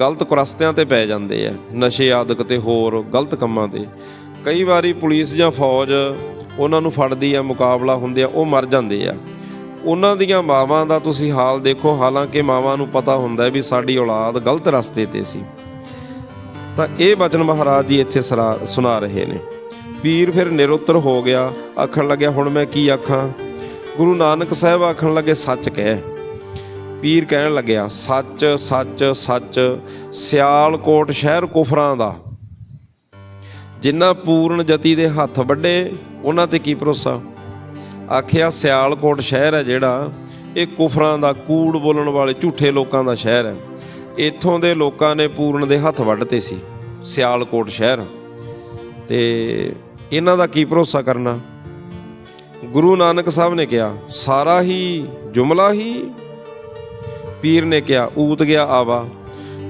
ਗਲਤ ਕੁਰਸਤਿਆਂ ਤੇ ਪੈ ਜਾਂਦੇ ਆ, ਨਸ਼ੇ ਆਦਿਕ ਤੇ ਹੋਰ ਗਲਤ ਕੰਮਾਂ ਤੇ। ਕਈ ਵਾਰੀ ਪੁਲਿਸ ਜਾਂ ਫੌਜ ਉਹਨਾਂ ਨੂੰ ਫੜਦੀ ਆ, ਮੁਕਾਬਲਾ ਹੁੰਦੇ ਆ, ਉਹ ਮਰ ਜਾਂਦੇ ਆ। ਉਹਨਾਂ ਦੀਆਂ ਮਾਵਾਂ ਦਾ ਤੁਸੀਂ ਹਾਲ ਦੇਖੋ, ਹਾਲਾਂਕਿ ਮਾਵਾਂ ਨੂੰ ਪਤਾ ਹੁੰਦਾ ਵੀ ਸਾਡੀ ਔਲਾਦ ਗਲਤ ਰਸਤੇ ਤੇ ਸੀ। ਤਾਂ ਇਹ ਬਚਨ ਮਹਾਰਾਜ ਜੀ ਇੱਥੇ ਸਰਾ- ਸੁਣਾ ਰਹੇ ਨੇ। ਪੀਰ ਫਿਰ ਨਿਰੁੱਤਰ ਹੋ ਗਿਆ, ਆਖਣ ਲੱਗਿਆ, ਹੁਣ ਮੈਂ ਕੀ ਆਖਾਂ? ਗੁਰੂ ਨਾਨਕ ਸਾਹਿਬ ਆਖਣ ਲੱਗੇ, ਸੱਚ ਕਹਿ। ਪੀਰ ਕਹਿਣ ਲੱਗਿਆ, ਸੱਚ ਸੱਚ ਸੱਚ, ਸਿਆਲਕੋਟ ਸ਼ਹਿਰ ਕੁਫਰਾਂ ਦਾ। ਜਿਨ੍ਹਾਂ ਪੂਰਨ ਜਤੀ ਦੇ ਹੱਥ ਵੱਡੇ, ਉਹਨਾਂ ਤੇ ਕੀ ਭਰੋਸਾ? ਆਖਿਆ, ਸਿਆਲਕੋਟ ਸ਼ਹਿਰ ਹੈ ਜਿਹੜਾ, ਇਹ ਕੁਫਰਾਂ ਦਾ ਕੂੜ ਬੋਲਣ ਵਾਲੇ ਝੂਠੇ ਲੋਕਾਂ ਦਾ ਸ਼ਹਿਰ ਹੈ। ਇੱਥੋਂ ਦੇ ਲੋਕਾਂ ਨੇ ਪੂਰਨ ਦੇ ਹੱਥ ਵੱਢਤੇ ਸੀ, ਸਿਆਲਕੋਟ ਸ਼ਹਿਰ। ਤੇ ਇਹਨਾਂ ਦਾ ਕੀ ਭਰੋਸਾ ਕਰਨਾ? ਗੁਰੂ ਨਾਨਕ ਸਾਹਿਬ ਨੇ ਕਿਹਾ, ਸਾਰਾ ਹੀ, ਜੁਮਲਾ ਹੀ ਪੀਰ ਨੇ ਕਿਹਾ, ਊਤ ਗਿਆ, ਆਵਾ।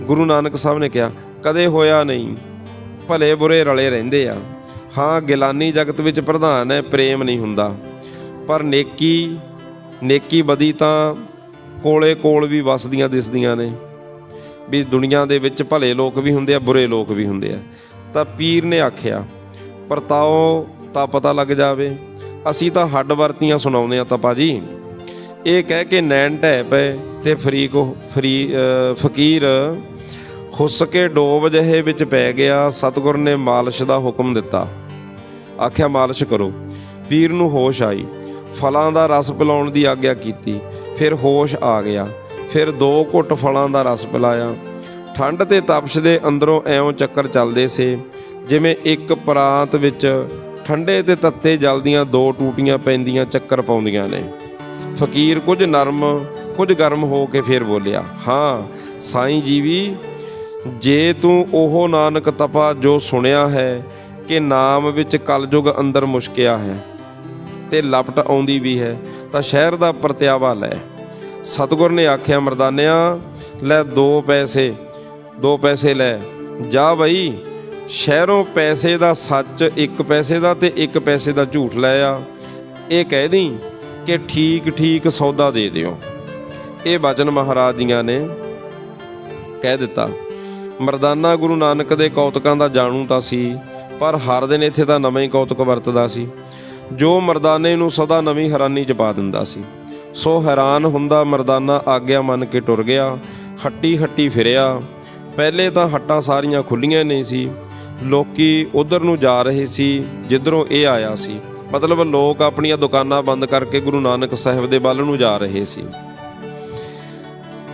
ਗੁਰੂ ਨਾਨਕ ਸਾਹਿਬ ਨੇ ਕਿਹਾ, ਕਦੇ ਹੋਇਆ ਨਹੀਂ, ਭਲੇ ਬੁਰੇ ਰਲੇ ਰਹਿੰਦੇ ਆ। ਹਾਂ, ਗਿਲਾਨੀ ਜਗਤ ਵਿੱਚ ਪ੍ਰਧਾਨ ਹੈ, ਪ੍ਰੇਮ ਨਹੀਂ ਹੁੰਦਾ। ਪਰ ਨੇਕੀ ਨੇਕੀ ਬਦੀ ਤਾਂ ਕੋਲੇ ਕੋਲ ਵੀ ਵਸਦੀਆਂ ਦਿਸਦੀਆਂ ਨੇ। ਵੀ ਦੁਨੀਆ ਦੇ ਵਿੱਚ ਭਲੇ ਲੋਕ ਵੀ ਹੁੰਦੇ ਆ, ਬੁਰੇ ਲੋਕ ਵੀ ਹੁੰਦੇ ਆ। ਤਾਂ ਪੀਰ ਨੇ ਆਖਿਆ, ਪਰਤਾਓ ਤਾਂ ਪਤਾ ਲੱਗ ਜਾਵੇ। ਅਸੀਂ ਤਾਂ ਹੱਡ ਵਰਤੀਆਂ ਸੁਣਾਉਂਦੇ ਆ ਤਾਂ ਪਾਜੀ ਇਹ ਕਹਿ ਕੇ ਨੈਣ ਢਹਿ ਪਏ। ਤੇ ਫਰੀਕ ਫਰੀ ਫਕੀਰ ਹੁੱਸ ਕੇ ਡੋਬ ਜਿਹੇ ਵਿੱਚ ਪੈ ਗਿਆ, ਸਤਿਗੁਰ ਨੇ ਮਾਲਿਸ਼ ਦਾ ਹੁਕਮ ਦਿੱਤਾ। ਆਖਿਆ, ਮਾਲਿਸ਼ ਕਰੋ। ਪੀਰ ਨੂੰ ਹੋਸ਼ ਆਈ। ਫਲਾਂ ਦਾ ਰਸ ਪਿਲਾਉਣ ਦੀ ਆਗਿਆ ਕੀਤੀ। ਫਿਰ ਹੋਸ਼ ਆ ਗਿਆ। ਫਿਰ ਦੋ ਘੁੱਟ ਫਲਾਂ ਦਾ ਰਸ ਪਿਲਾਇਆ। ਠੰਡ ਤੇ ਤਪਸ਼ ਦੇ ਅੰਦਰੋਂ ਐਉਂ ਚੱਕਰ ਚੱਲਦੇ ਸੇ, ਜਿਵੇਂ ਇੱਕ ਪ੍ਰਾਂਤ ਵਿੱਚ ਠੰਡੇ ਤੇ ਤੱਤੇ ਜਲ ਦੀਆਂ ਦੋ ਟੂਟੀਆਂ ਪੈਂਦੀਆਂ ਚੱਕਰ ਪਾਉਂਦੀਆਂ ਨੇ। ਫਕੀਰ ਕੁਝ ਨਰਮ ਕੁਝ ਗਰਮ ਹੋ ਕੇ ਫਿਰ ਬੋਲਿਆ, ਹਾਂ, ਸਾਈਂ ਜੀਵੀ ਜੇ ਤੂੰ ਉਹ ਨਾਨਕ ਤਪਾ ਜੋ ਸੁਣਿਆ ਹੈ ਕਿ ਨਾਮ ਵਿੱਚ ਕਲਯੁਗ ਅੰਦਰ ਮੁਸ਼ਕਿਆ ਹੈ ਤੇ ਲਪਟ ਆਉਂਦੀ ਵੀ ਹੈ, ਤਾਂ ਸ਼ਹਿਰ ਦਾ ਪ੍ਰਤਿਆਵਾ ਲੈ। ਸਤਿਗੁਰ ਨੇ ਆਖਿਆ, ਮਰਦਾਨਿਆ, ਲੈ ਦੋ ਪੈਸੇ ਦੋ ਪੈਸੇ ਲੈ। ਜਾ ਬਈ, ਸ਼ਹਿਰੋਂ ਪੈਸੇ ਦਾ ਸੱਚ, ਇੱਕ ਪੈਸੇ ਦਾ ਤੇ ਇੱਕ ਪੈਸੇ ਦਾ ਝੂਠ ਲੈ ਆ। ਇਹ ਕਹਿ ਦੀ ਕਿ ਠੀਕ ਠੀਕ ਸੌਦਾ ਦੇ ਦਿਓ। ਇਹ ਬਚਨ ਮਹਾਰਾਜ ਜੀਆਂ ਨੇ ਕਹਿ ਦਿੱਤਾ। ਮਰਦਾਨਾ ਗੁਰੂ ਨਾਨਕ ਦੇ ਕੌਤਕਾਂ ਦਾ ਜਾਣੂ ਤਾਂ ਸੀ, ਪਰ ਹਰ ਦਿਨ ਇੱਥੇ ਤਾਂ ਨਵੇਂ ਹੀ ਕੌਤਕ ਵਰਤਦਾ ਸੀ। ਜੋ ਮਰਦਾਨੇ ਨੂੰ ਸਦਾ ਨਵੀਂ ਹੈਰਾਨੀ ਚ ਪਾ ਦਿੰਦਾ ਸੀ। ਸੋ ਹੈਰਾਨ ਹੁੰਦਾ ਮਰਦਾਨਾ ਆਗਿਆ ਮੰਨ ਕੇ ਟੁਰ ਗਿਆ, ਹੱਟੀ ਹੱਟੀ ਫਿਰਿਆ। ਪਹਿਲੇ ਤਾਂ ਹੱਟਾਂ ਸਾਰੀਆਂ ਖੁੱਲੀਆਂ ਨਹੀਂ ਸੀ। ਲੋਕੀ ਉਧਰ ਨੂੰ ਜਾ ਰਹੇ ਸੀ, ਜਿੱਧਰੋਂ ਇਹ ਆਇਆ ਸੀ। ਮਤਲਬ ਲੋਕ ਆਪਣੀਆਂ ਦੁਕਾਨਾਂ ਬੰਦ ਕਰਕੇ ਗੁਰੂ ਨਾਨਕ ਸਾਹਿਬ ਦੇ ਵੱਲ ਨੂੰ ਜਾ ਰਹੇ ਸੀ।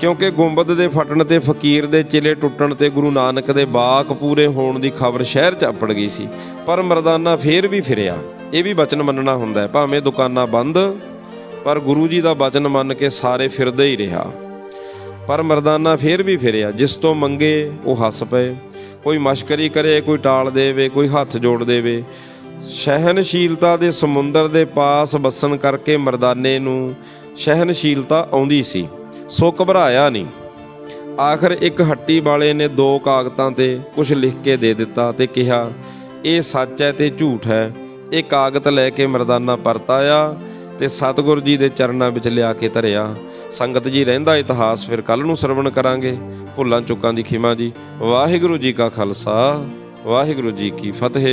ਕਿਉਂਕਿ ਗੁੰਬਦ ਦੇ ਫਟਣ ਤੇ ਫਕੀਰ ਦੇ ਚਿਲੇ ਟੁੱਟਣ ਤੇ ਗੁਰੂ ਨਾਨਕ ਦੇ ਬਾਕ ਪੂਰੇ ਹੋਣ ਦੀ ਖਬਰ ਸ਼ਹਿਰ 'ਚ ਅੱਪੜ ਗਈ ਸੀ, ਪਰ ਮਰਦਾਨਾ ਫੇਰ ਵੀ ਫਿਰਿਆ। ਇਹ ਵੀ ਬਚਨ ਮੰਨਣਾ ਹੁੰਦਾ ਹੈ, ਭਾਵੇਂ ਦੁਕਾਨਾਂ ਬੰਦ, ਪਰ ਗੁਰੂ ਜੀ ਦਾ ਬਚਨ ਮੰਨ ਕੇ ਸਾਰੇ ਫਿਰਦੇ ਹੀ ਰਿਹਾ। ਪਰ ਮਰਦਾਨਾ ਫੇਰ ਵੀ ਫਿਰਿਆ, ਜਿਸ ਤੋਂ ਮੰਗੇ ਉਹ ਹੱਸ ਪਏ। ਕੋਈ ਮਸ਼ਕਰੀ ਕਰੇ, ਕੋਈ ਟਾਲ ਦੇਵੇ, ਕੋਈ ਹੱਥ ਜੋੜ ਦੇਵੇ। ਸਹਿਨਸ਼ੀਲਤਾ ਦੇ ਸਮੁੰਦਰ ਦੇ ਪਾਸ ਵਸਣ ਕਰਕੇ ਮਰਦਾਨੇ ਨੂੰ ਸਹਿਨਸ਼ੀਲਤਾ ਆਉਂਦੀ ਸੀ। ਸੋ ਘਬਰਾਇਆ ਨਹੀਂ। ਆਖਰ ਇੱਕ ਹੱਟੀ ਵਾਲੇ ਨੇ ਦੋ ਕਾਗਜ਼ਾਂ ਤੇ ਕੁਝ ਲਿਖ ਕੇ ਦੇ ਦਿੱਤਾ ਤੇ ਕਿਹਾ, ਇਹ ਸੱਚ ਹੈ ਤੇ ਝੂਠ ਹੈ। ਇਹ ਕਾਗਜ਼ ਲੈ ਕੇ ਮਰਦਾਨਾ ਪਰਤ ਆਇਆ ਤੇ ਸਤਿਗੁਰ ਜੀ ਦੇ ਚਰਨਾਂ ਵਿੱਚ ਲਿਆ ਕੇ ਧਰਿਆ। ਸੰਗਤ ਜੀ ਰਹਿੰਦਾ ਇਤਿਹਾਸ ਫਿਰ ਕੱਲ ਨੂੰ ਸਰਵਣ ਕਰਾਂਗੇ। ਭੁੱਲਾਂ ਚੁੱਕਾਂ ਦੀ ਖਿਮਾ ਜੀ। ਵਾਹਿਗੁਰੂ ਜੀ ਕਾ ਖਾਲਸਾ, ਵਾਹਿਗੁਰੂ ਜੀ ਕੀ ਫਤਿਹ।